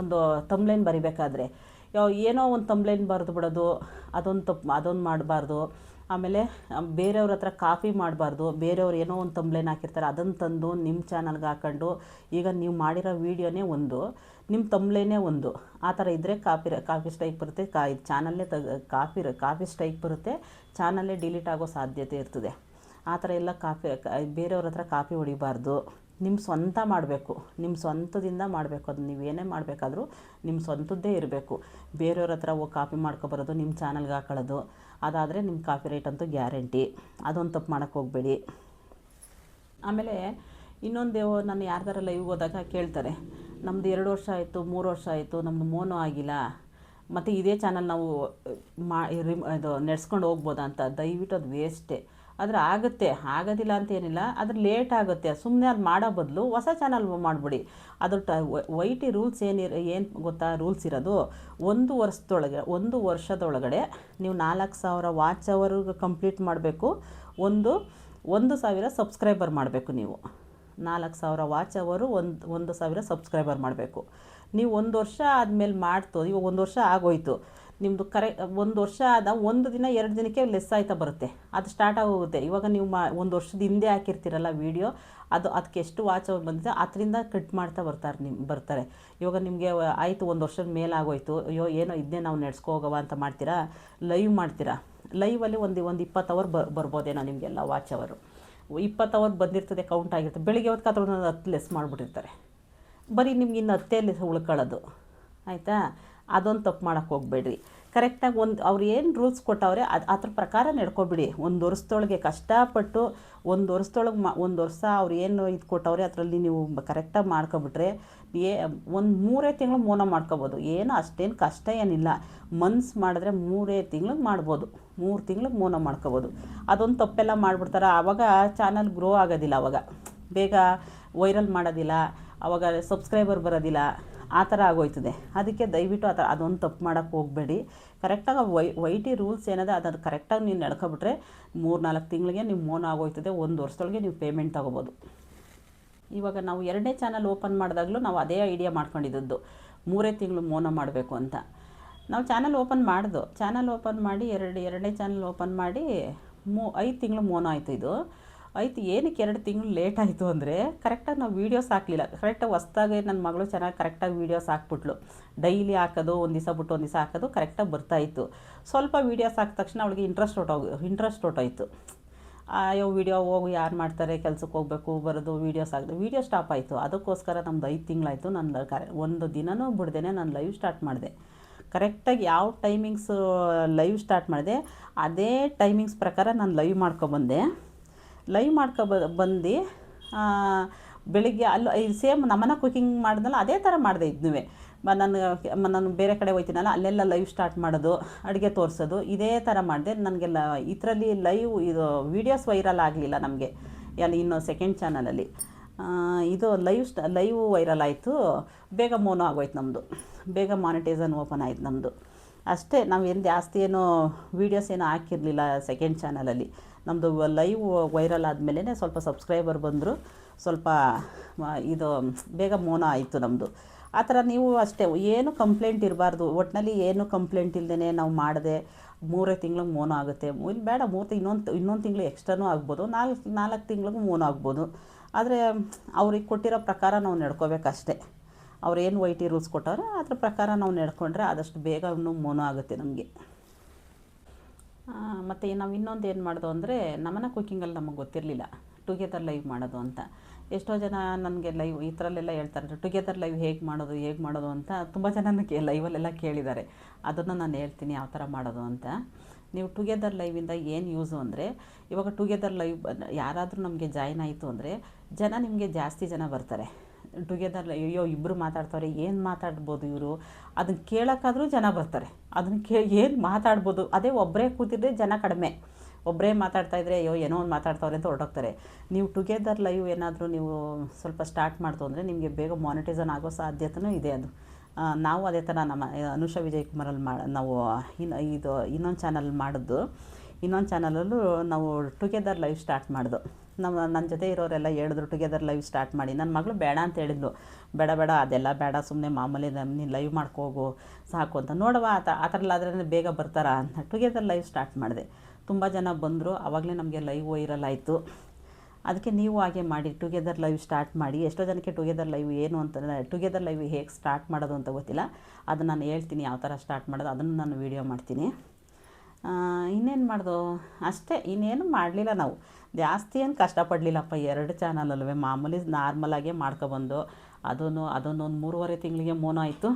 ಒಂದು ತಂಬ್ಲೈನ್ ಬರಿಬೇಕಾದ್ರೆ. ಏನೋ ಒಂದು ತಮ್ಲೈನ್ ಬರೆದು ಬಿಡೋದು, ಅದೊಂದು ತಪ್ಪು ಅದೊಂದು ಮಾಡಬಾರ್ದು. ಆಮೇಲೆ ಬೇರೆಯವ್ರ ಹತ್ರ ಕಾಪಿ ಮಾಡಬಾರ್ದು, ಬೇರೆಯವ್ರು ಏನೋ ಒಂದು ತಂಬ್ಲೈನ್ ಹಾಕಿರ್ತಾರೆ ಅದನ್ನು ತಂದು ನಿಮ್ಮ ಚಾನಲ್ಗೆ ಹಾಕ್ಕೊಂಡು ಈಗ ನೀವು ಮಾಡಿರೋ ವೀಡಿಯೋನೇ ಒಂದು ನಿಮ್ಮ ತಂಬ್ಲೈನೇ ಒಂದು. ಆ ಥರ ಇದ್ದರೆ ಕಾಪಿ ಕಾಪಿ ಸ್ಟ್ರೈಕ್ ಬರುತ್ತೆ, ಕಾ ಚಾನಲ್ಲೇ ತಗ, ಕಾಪಿ ಕಾಪಿ ಸ್ಟ್ರೈಕ್ ಬರುತ್ತೆ ಚಾನಲ್ಲೇ ಡಿಲೀಟ್ ಆಗೋ ಸಾಧ್ಯತೆ ಇರ್ತದೆ. ಆ ಥರ ಎಲ್ಲ ಕಾಪಿ ಬೇರೆಯವ್ರ ಹತ್ರ ಕಾಪಿ ಹೊಡಿಬಾರ್ದು. ನಿಮ್ಮ ಸ್ವಂತ ಮಾಡಬೇಕು. ನಿಮ್ಮ ಸ್ವಂತದಿಂದ ಮಾಡಬೇಕು. ಅದು ನೀವೇನೇ ಮಾಡಬೇಕಾದ್ರೂ ನಿಮ್ಮ ಸ್ವಂತದ್ದೇ ಇರಬೇಕು. ಬೇರೆಯವ್ರ ಹತ್ರ ಹೋಗಿ ಕಾಪಿ ಮಾಡ್ಕೊಬರೋದು ನಿಮ್ಮ ಚಾನಲ್ಗೆ ಹಾಕೊಳ್ಳೋದು. ಅದಾದರೆ ನಿಮ್ಮ ಕಾಪಿ ರೈಟ್ ಅಂತೂ ಗ್ಯಾರಂಟಿ. ಅದೊಂದು ತಪ್ಪು ಮಾಡೋಕ್ಕೆ ಹೋಗಬೇಡಿ. ಆಮೇಲೆ ಇನ್ನೊಂದು ನಾನು ಯಾರ್ದಾರ ಲೈವ್ ಹೋದಾಗ ಕೇಳ್ತಾರೆ. ನಮ್ಮದು ಎರಡು ವರ್ಷ ಆಯಿತು, ಮೂರು ವರ್ಷ ಆಯಿತು ನಮ್ಮದು ಮೋನೋ ಆಗಿಲ್ಲ. ಮತ್ತು ಇದೇ ಚಾನಲ್ ನಾವು ಮಾ ಇದು ನಡೆಸ್ಕೊಂಡು ಹೋಗ್ಬೋದಾ ಅಂತ. ದಯವಿಟ್ಟು ಅದು ವೇಸ್ಟೇ. ಆದರೆ ಆಗುತ್ತೆ, ಆಗೋದಿಲ್ಲ ಅಂತ ಏನಿಲ್ಲ. ಆದರೆ ಲೇಟ್ ಆಗುತ್ತೆ. ಸುಮ್ಮನೆ ಅದು ಮಾಡೋ ಬದಲು ಹೊಸ ಚಾನಲ್ ಮಾಡಿಬಿಡಿ. ಅದ್ರ ಟ, ವೈ ಟಿ ರೂಲ್ಸ್ ಏನಿರ ಏನು ಗೊತ್ತಾ ರೂಲ್ಸ್ ಇರೋದು? ಒಂದು ವರ್ಷದೊಳಗೆ, ಒಂದು ವರ್ಷದೊಳಗಡೆ ನೀವು ನಾಲ್ಕು ಸಾವಿರ ವಾಚ್ ಅವರ್ಗೆ ಕಂಪ್ಲೀಟ್ ಮಾಡಬೇಕು. ಒಂದು ಒಂದು ಸಾವಿರ ಸಬ್ಸ್ಕ್ರೈಬರ್ ಮಾಡಬೇಕು ನೀವು. ನಾಲ್ಕು ಸಾವಿರ ವಾಚ್ ಅವರು ಒಂದು ಒಂದು ಸಾವಿರ ಸಬ್ಸ್ಕ್ರೈಬರ್ ಮಾಡಬೇಕು. ನೀವು ಒಂದು ವರ್ಷ ಆದಮೇಲೆ ಮಾಡ್ತು, ಇವಾಗ ಒಂದು ವರ್ಷ ಆಗೋಯ್ತು. ನಿಮ್ಮದು ಕರೆ, ಒಂದು ವರ್ಷ ಆದ, ಒಂದು ದಿನ, ಎರಡು ದಿನಕ್ಕೆ ಲೆಸ್ ಆಯ್ತಾ ಬರುತ್ತೆ. ಅದು ಸ್ಟಾರ್ಟ್ ಆಗೋಗುತ್ತೆ. ಇವಾಗ ನೀವು ಮಾ, ಒಂದು ವರ್ಷದ ಹಿಂದೆ ಹಾಕಿರ್ತೀರಲ್ಲ ವೀಡಿಯೋ ಅದು ಅದಕ್ಕೆ ಎಷ್ಟು ವಾಚ್ ಬಂದಿದೆ, ಅದರಿಂದ ಕಟ್ ಮಾಡ್ತಾ ಬರ್ತಾರೆ ನಿಮ್ಮ ಬರ್ತಾರೆ. ಇವಾಗ ನಿಮಗೆ ಆಯಿತು, ಒಂದು ವರ್ಷದ ಮೇಲೆ ಆಗೋಯ್ತು, ಅಯ್ಯೋ, ಏನೋ ಇದನ್ನೇ ನಾವು ನಡೆಸ್ಕೊ ಹೋಗವ ಅಂತ ಮಾಡ್ತೀರಾ? ಲೈವ್ ಮಾಡ್ತೀರಾ? ಲೈವಲ್ಲಿ ಒಂದು ಒಂದು ಇಪ್ಪತ್ತು ಅವರ್ ಬರ್ ಬರ್ಬೋದೇನೋ ನಿಮಗೆಲ್ಲ ವಾಚ್ ಅವರು ಇಪ್ಪತ್ತು ಅವರ್ ಬಂದಿರ್ತದೆ ಕೌಂಟ್ ಆಗಿರ್ತದೆ ಬೆಳಿಗ್ಗೆ ಹೊತ್ತು ಅದನ್ನು ಹತ್ತು ಲೆಸ್ ಮಾಡಿಬಿಟ್ಟಿರ್ತಾರೆ. ಬರೀ ನಿಮ್ಗೆ ಇನ್ನು ಹತ್ತೇ ಲೆಸ್ ಉಳ್ಕೊಳ್ಳೋದು. ಆಯಿತಾ? ಅದೊಂದು ತಪ್ಪು ಮಾಡೋಕ್ಕೆ ಹೋಗಬೇಡ್ರಿ. ಕರೆಕ್ಟಾಗಿ ಒಂದು ಅವ್ರು ಏನು ರೂಲ್ಸ್ ಕೊಟ್ಟವ್ರೆ ಅದು ಅದ್ರ ಪ್ರಕಾರ ನಡ್ಕೊಬಿಡಿ. ಒಂದು ವರ್ಷದೊಳಗೆ ಕಷ್ಟಪಟ್ಟು ಒಂದು ವರ್ಷದೊಳಗೆ ಮಾ, ಒಂದು ವರ್ಷ ಅವ್ರು ಏನು ಇದು ಕೊಟ್ಟವ್ರೆ ಅದರಲ್ಲಿ ನೀವು ಕರೆಕ್ಟಾಗಿ ಮಾಡ್ಕೊಬಿಟ್ರೆ ಏ, ಒಂದು ಮೂರೇ ತಿಂಗಳು ಮೌನ ಮಾಡ್ಕೊಬೋದು. ಏನು ಅಷ್ಟೇನು ಕಷ್ಟ ಏನಿಲ್ಲ. ಮನ್ಸು ಮಾಡಿದ್ರೆ ಮೂರೇ ತಿಂಗ್ಳಿಗೆ ಮಾಡ್ಬೋದು. ಮೂರು ತಿಂಗ್ಳಿಗೆ ಮೌನ ಮಾಡ್ಕೊಬೋದು. ಅದೊಂದು ತಪ್ಪೆಲ್ಲ ಮಾಡಿಬಿಡ್ತಾರೆ? ಆವಾಗ ಚಾನಲ್ ಗ್ರೋ ಆಗೋದಿಲ್ಲ ಅವಾಗ. ಬೇಗ ವೈರಲ್ ಮಾಡೋದಿಲ್ಲ. ಅವಾಗ ಸಬ್ಸ್ಕ್ರೈಬರ್ ಬರೋದಿಲ್ಲ. ಆ ಥರ ಆಗೋಯ್ತದೆ. ಅದಕ್ಕೆ ದಯವಿಟ್ಟು ಆ ಥರ ಅದೊಂದು ತಪ್ಪು ಮಾಡೋಕ್ಕೆ ಹೋಗಬೇಡಿ. ಕರೆಕ್ಟಾಗಿ ವೈ ವೈ ಟಿ ರೂಲ್ಸ್ ಏನಿದೆ ಅದನ್ನು ಕರೆಕ್ಟಾಗಿ ನೀವು ನಡ್ಕೊಬಿಟ್ರೆ ಮೂರು ನಾಲ್ಕು ತಿಂಗಳಿಗೆ ನಿಮ್ಮ ಮೋನ ಆಗೋಯ್ತದೆ, ಒಂದು ವರ್ಷದೊಳಗೆ ನೀವು ಪೇಮೆಂಟ್ ತೊಗೋಬೋದು. ಇವಾಗ ನಾವು ಎರಡನೇ ಚಾನಲ್ ಓಪನ್ ಮಾಡಿದಾಗಲೂ ನಾವು ಅದೇ ಐಡಿಯಾ ಮಾಡ್ಕೊಂಡಿದ್ದದ್ದು. ಮೂರೇ ತಿಂಗಳು ಮೋನ ಮಾಡಬೇಕು ಅಂತ. ನಾವು ಚಾನಲ್ ಓಪನ್ ಮಾಡ್ದು. ಚಾನಲ್ ಓಪನ್ ಮಾಡಿ ಎರಡು, ಎರಡನೇ ಚಾನಲ್ ಓಪನ್ ಮಾಡಿ ಮೂ, ಐದು ತಿಂಗಳು ಮೋನ ಆಯಿತು ಇದು. ಆಯ್ತು, ಏನಕ್ಕೆ ಎರಡು ತಿಂಗಳು ಲೇಟ್ ಆಯಿತು ಅಂದರೆ ಕರೆಕ್ಟಾಗಿ ನಾವು ವೀಡಿಯೋಸ್ ಹಾಕಲಿಲ್ಲ. ಕರೆಕ್ಟಾಗಿ ಹೊಸ್ದಾಗಿ ನನ್ನ ಮಗಳು ಚೆನ್ನಾಗಿ ಕರೆಕ್ಟಾಗಿ ವೀಡಿಯೋಸ್ ಹಾಕ್ಬಿಟ್ಲು. ಡೈಲಿ ಹಾಕೋದು, ಒಂದು ದಿವಸ ಬಿಟ್ಟು ಒಂದು ದಿವಸ ಹಾಕೋದು ಕರೆಕ್ಟಾಗಿ ಬರ್ತಾಯಿತ್ತು ಸ್ವಲ್ಪ ವೀಡಿಯೋಸ್ ಹಾಕಿದ ತಕ್ಷಣ ಅವಳಿಗೆ ಇಂಟ್ರೆಸ್ಟ್ ಹೊಟ್ಟೋಗಿ ಇಂಟ್ರೆಸ್ಟ್ ಹೊಟ್ಟೋಯ್ತು ಅಯ್ಯೋ ವೀಡಿಯೋ ಹೋಗಿ, ಯಾರು ಮಾಡ್ತಾರೆ ಕೆಲ್ಸಕ್ಕೆ ಹೋಗಬೇಕು, ಬರೋದು ವೀಡಿಯೋಸ್ ಆಗಿದೆ ವೀಡಿಯೋ ಸ್ಟಾಪ್ ಆಯಿತು. ಅದಕ್ಕೋಸ್ಕರ ನಮ್ದು ಐದು ತಿಂಗಳಾಯಿತು ನಾನು ಕರೆ, ಒಂದು ದಿನವೂ ಬಿಡ್ದೇನೆ ನಾನು ಲೈವ್ ಸ್ಟಾರ್ಟ್ ಮಾಡಿದೆ. ಕರೆಕ್ಟಾಗಿ ಯಾವ ಟೈಮಿಂಗ್ಸು ಲೈವ್ ಸ್ಟಾರ್ಟ್ ಮಾಡಿದೆ, ಅದೇ ಟೈಮಿಂಗ್ಸ್ ಪ್ರಕಾರ ನಾನು ಲೈವ್ ಮಾಡ್ಕೊಬಂದೆ ಲೈವ್ ಮಾಡ್ಕೊ ಬಂದು ಬೆಳಿಗ್ಗೆ ಅಲ್ಲಿ ಸೇಮ್ ನಮ್ಮನ್ನ ಕುಕಿಂಗ್ ಮಾಡಿದ್ನಲ್ಲ ಅದೇ ಥರ ಮಾಡಿದೆ ಇದನ್ನುವೆ ನಾನು ನಾನು ಬೇರೆ ಕಡೆ ಹೋಯ್ತೀನಲ್ಲ, ಅಲ್ಲೆಲ್ಲ ಲೈವ್ ಸ್ಟಾರ್ಟ್ ಮಾಡೋದು, ಅಡುಗೆ ತೋರಿಸೋದು, ಇದೇ ಥರ ಮಾಡಿದೆ. ನನಗೆಲ್ಲ ಇದರಲ್ಲಿ ಲೈವ್ ಇದು ವೀಡಿಯೋಸ್ ವೈರಲ್ ಆಗಲಿಲ್ಲ ನಮಗೆ ಅಲ್ಲಿ ಇನ್ನು ಸೆಕೆಂಡ್ ಚಾನಲಲ್ಲಿ ಇದು ಲೈವ್ ಸ್ಟ ಲೈವ್ ವೈರಲ್ ಆಯಿತು. ಬೇಗ ಮೋನೋ ಆಗೋಯ್ತು ನಮ್ಮದು ಬೇಗ ಮಾನಿಟೈಸನ್ ಓಪನ್ ಆಯ್ತು ನಮ್ಮದು ಅಷ್ಟೇ, ನಾವು ಏನು ಜಾಸ್ತಿ ಏನು ವೀಡಿಯೋಸ್ ಏನು ಹಾಕಿರಲಿಲ್ಲ ಸೆಕೆಂಡ್ ಚಾನಲಲ್ಲಿ ನಮ್ಮದು ಲೈವ್ ವೈರಲ್ ಆದಮೇಲೆ ಸ್ವಲ್ಪ ಸಬ್ಸ್ಕ್ರೈಬರ್ ಬಂದರು. ಸ್ವಲ್ಪ ಇದು, ಬೇಗ ಮೋನ ಆಯಿತು ನಮ್ಮದು ಆ ಥರ ನೀವು ಅಷ್ಟೇ, ಏನು ಕಂಪ್ಲೇಂಟ್ ಇರಬಾರ್ದು. ಒಟ್ಟಿನಲ್ಲಿ ಏನು ಕಂಪ್ಲೇಂಟ್ ಇಲ್ಲದೇ ನಾವು ಮಾಡಿದೆ ಮೂರೇ ತಿಂಗ್ಳಿಗೆ ಮೋನ ಆಗುತ್ತೆ. ಇಲ್ಲಿ ಬೇಡ, ಮೂರು ಇನ್ನೊಂದು ಇನ್ನೊಂದು ತಿಂಗಳು ಎಕ್ಸ್ಟ್ರಾನೂ ಆಗ್ಬೋದು. ನಾಲ್ಕು ನಾಲ್ಕು ತಿಂಗ್ಳಿಗೆ ಮೋನ ಆಗ್ಬೋದು. ಆದರೆ, ಅವ್ರಿಗೆ ಕೊಟ್ಟಿರೋ ಪ್ರಕಾರ ನಾವು ನಡ್ಕೋಬೇಕಷ್ಟೇ. ಅವ್ರು ಏನು ವೈಟಿ ರೂಲ್ಸ್ ಕೊಟ್ಟವ್ರೆ ಅದ್ರ ಪ್ರಕಾರ ನಾವು ನಡ್ಕೊಂಡ್ರೆ ಆದಷ್ಟು ಬೇಗ ಇನ್ನೂ ಮೋನ ಆಗುತ್ತೆ ನಮಗೆ. ಮತ್ತು ನಾವು ಇನ್ನೊಂದು ಏನು ಮಾಡೋದು ಅಂದರೆ ನಮ್ಮನೆ ಕುಕ್ಕಿಂಗಲ್ಲಿ ನಮಗೆ ಗೊತ್ತಿರಲಿಲ್ಲ. ಟುಗೆದರ್ ಲೈವ್ ಮಾಡೋದು ಅಂತ. ಎಷ್ಟೋ ಜನ ನನಗೆ ಲೈವ್ ಈ ಥರಲ್ಲೆಲ್ಲ ಹೇಳ್ತಾರೆ ಟುಗೆದರ್ ಲೈವ್ ಹೇಗೆ ಮಾಡೋದು ಹೇಗೆ ಮಾಡೋದು ಅಂತ ತುಂಬ ಜನ ನನಗೆ ಲೈವಲ್ಲೆಲ್ಲ ಕೇಳಿದ್ದಾರೆ. ಅದನ್ನು ನಾನು ಹೇಳ್ತೀನಿ ಯಾವ ಥರ ಮಾಡೋದು ಅಂತ. ನೀವು ಟುಗೆದರ್ ಲೈವಿಂದ ಏನು ಯೂಸು ಅಂದರೆ, ಇವಾಗ ಟುಗೆದರ್ ಲೈವ್ ಯಾರಾದರೂ ನಮಗೆ ಜಾಯ್ನ್ ಆಯಿತು ಅಂದರೆ ಜನ ನಿಮಗೆ ಜಾಸ್ತಿ ಜನ ಬರ್ತಾರೆ. ಟುಗೆದರ್ ಅಯ್ಯೋ ಇಬ್ಬರು ಮಾತಾಡ್ತಾರೆ ಏನು ಮಾತಾಡ್ಬೋದು ಇವರು? ಅದನ್ನು ಕೇಳೋಕ್ಕಾದರೂ ಜನ ಬರ್ತಾರೆ. ಅದನ್ನು ಕೇ, ಏನು ಮಾತಾಡ್ಬೋದು? ಅದೇ ಒಬ್ಬರೇ ಕೂತಿದ್ರೆ ಜನ ಕಡಿಮೆ. ಒಬ್ಬರೇ ಮಾತಾಡ್ತಾ ಇದ್ರೆ ಅಯ್ಯೋ, ಏನೋ ಒಂದು ಮಾತಾಡ್ತಾವ್ರೆ ಅಂತ ಹೊರಟೋಗ್ತಾರೆ. ನೀವು ಟುಗೆದರ್ ಲೈವ್ ಏನಾದರೂ ನೀವು ಸ್ವಲ್ಪ ಸ್ಟಾರ್ಟ್ ಮಾಡ್ತು ಅಂದರೆ ನಿಮಗೆ ಬೇಗ ಮಾನಿಟೈಸನ್ ಆಗೋ ಸಾಧ್ಯತೆಯೂ ಇದೆ ಅದು. ನಾವು ಅದೇ ಥರ ನಮ್ಮ ಅನುಷಾ ವಿಜಯ್ ಕುಮಾರಲ್ಲಿ ಮಾ, ನಾವು ಇನ್ನು ಇದು ಇನ್ನೊಂದು ಚಾನಲ್ ಮಾಡಿದ್ದು ಇನ್ನೊಂದು ಚಾನಲಲ್ಲೂ ನಾವು ಟುಗೆದರ್ ಲೈವ್ ಸ್ಟಾರ್ಟ್ ಮಾಡಿದ್ದು ನಮ್ಮ ನನ್ನ ಜೊತೆ ಇರೋರೆಲ್ಲ ಹೇಳಿದ್ರು ಟುಗೆದರ್ ಲೈವ್ ಸ್ಟಾರ್ಟ್ ಮಾಡಿ. ನನ್ನ ಮಗಳು ಬೇಡ ಅಂತ ಹೇಳಿದ್ಲು. ಬೇಡ ಬೇಡ, ಅದೆಲ್ಲ ಬೇಡ ಸುಮ್ಮನೆ ಮಾಮೂಲಿ ನೀನು ಲೈವ್ ಮಾಡ್ಕೋಗು, ಸಾಕು ಅಂತ. ನೋಡವ ಆ ಆ ಥರಲ್ಲಾದ್ರೆ ಬೇಗ ಬರ್ತಾರಾ ಅಂತ ಟುಗೆದರ್ ಲೈವ್ ಸ್ಟಾರ್ಟ್ ಮಾಡಿದೆ. ತುಂಬ ಜನ ಬಂದರು ಆವಾಗಲೇ ನಮಗೆ ಲೈವ್ ವೈರಲ್ ಆಯಿತು. ಅದಕ್ಕೆ ನೀವು ಹಾಗೆ ಮಾಡಿ ಟುಗೆದರ್ ಲೈವ್ ಸ್ಟಾರ್ಟ್ ಮಾಡಿ. ಎಷ್ಟೋ ಜನಕ್ಕೆ ಟುಗೆದರ್ ಲೈವ್ ಏನು ಅಂತ ಟುಗೆದರ್ ಲೈವ್ ಹೇಗೆ ಸ್ಟಾರ್ಟ್ ಮಾಡೋದು ಅಂತ ಗೊತ್ತಿಲ್ಲ. ಅದನ್ನು ನಾನು ಹೇಳ್ತೀನಿ ಯಾವ ಥರ ಸ್ಟಾರ್ಟ್ ಮಾಡೋದು, ಅದನ್ನು ನಾನು ವೀಡಿಯೋ ಮಾಡ್ತೀನಿ. ಇನ್ನೇನು ಮಾಡ್ದು? ಅಷ್ಟೇ, ಇನ್ನೇನು ಮಾಡಲಿಲ್ಲ ನಾವು. ಜಾಸ್ತಿ ಏನು ಕಷ್ಟಪಡಲಿಲ್ಲಪ್ಪ, ಎರಡು ಚಾನಲಲ್ವೇ ಮಾಮೂಲಿ ನಾರ್ಮಲಾಗೆ ಮಾಡ್ಕೊಬಂದು ಅದನ್ನು ಒಂದು ಮೂರುವರೆ ತಿಂಗಳಿಗೆ ಮೋನ ಆಯಿತು.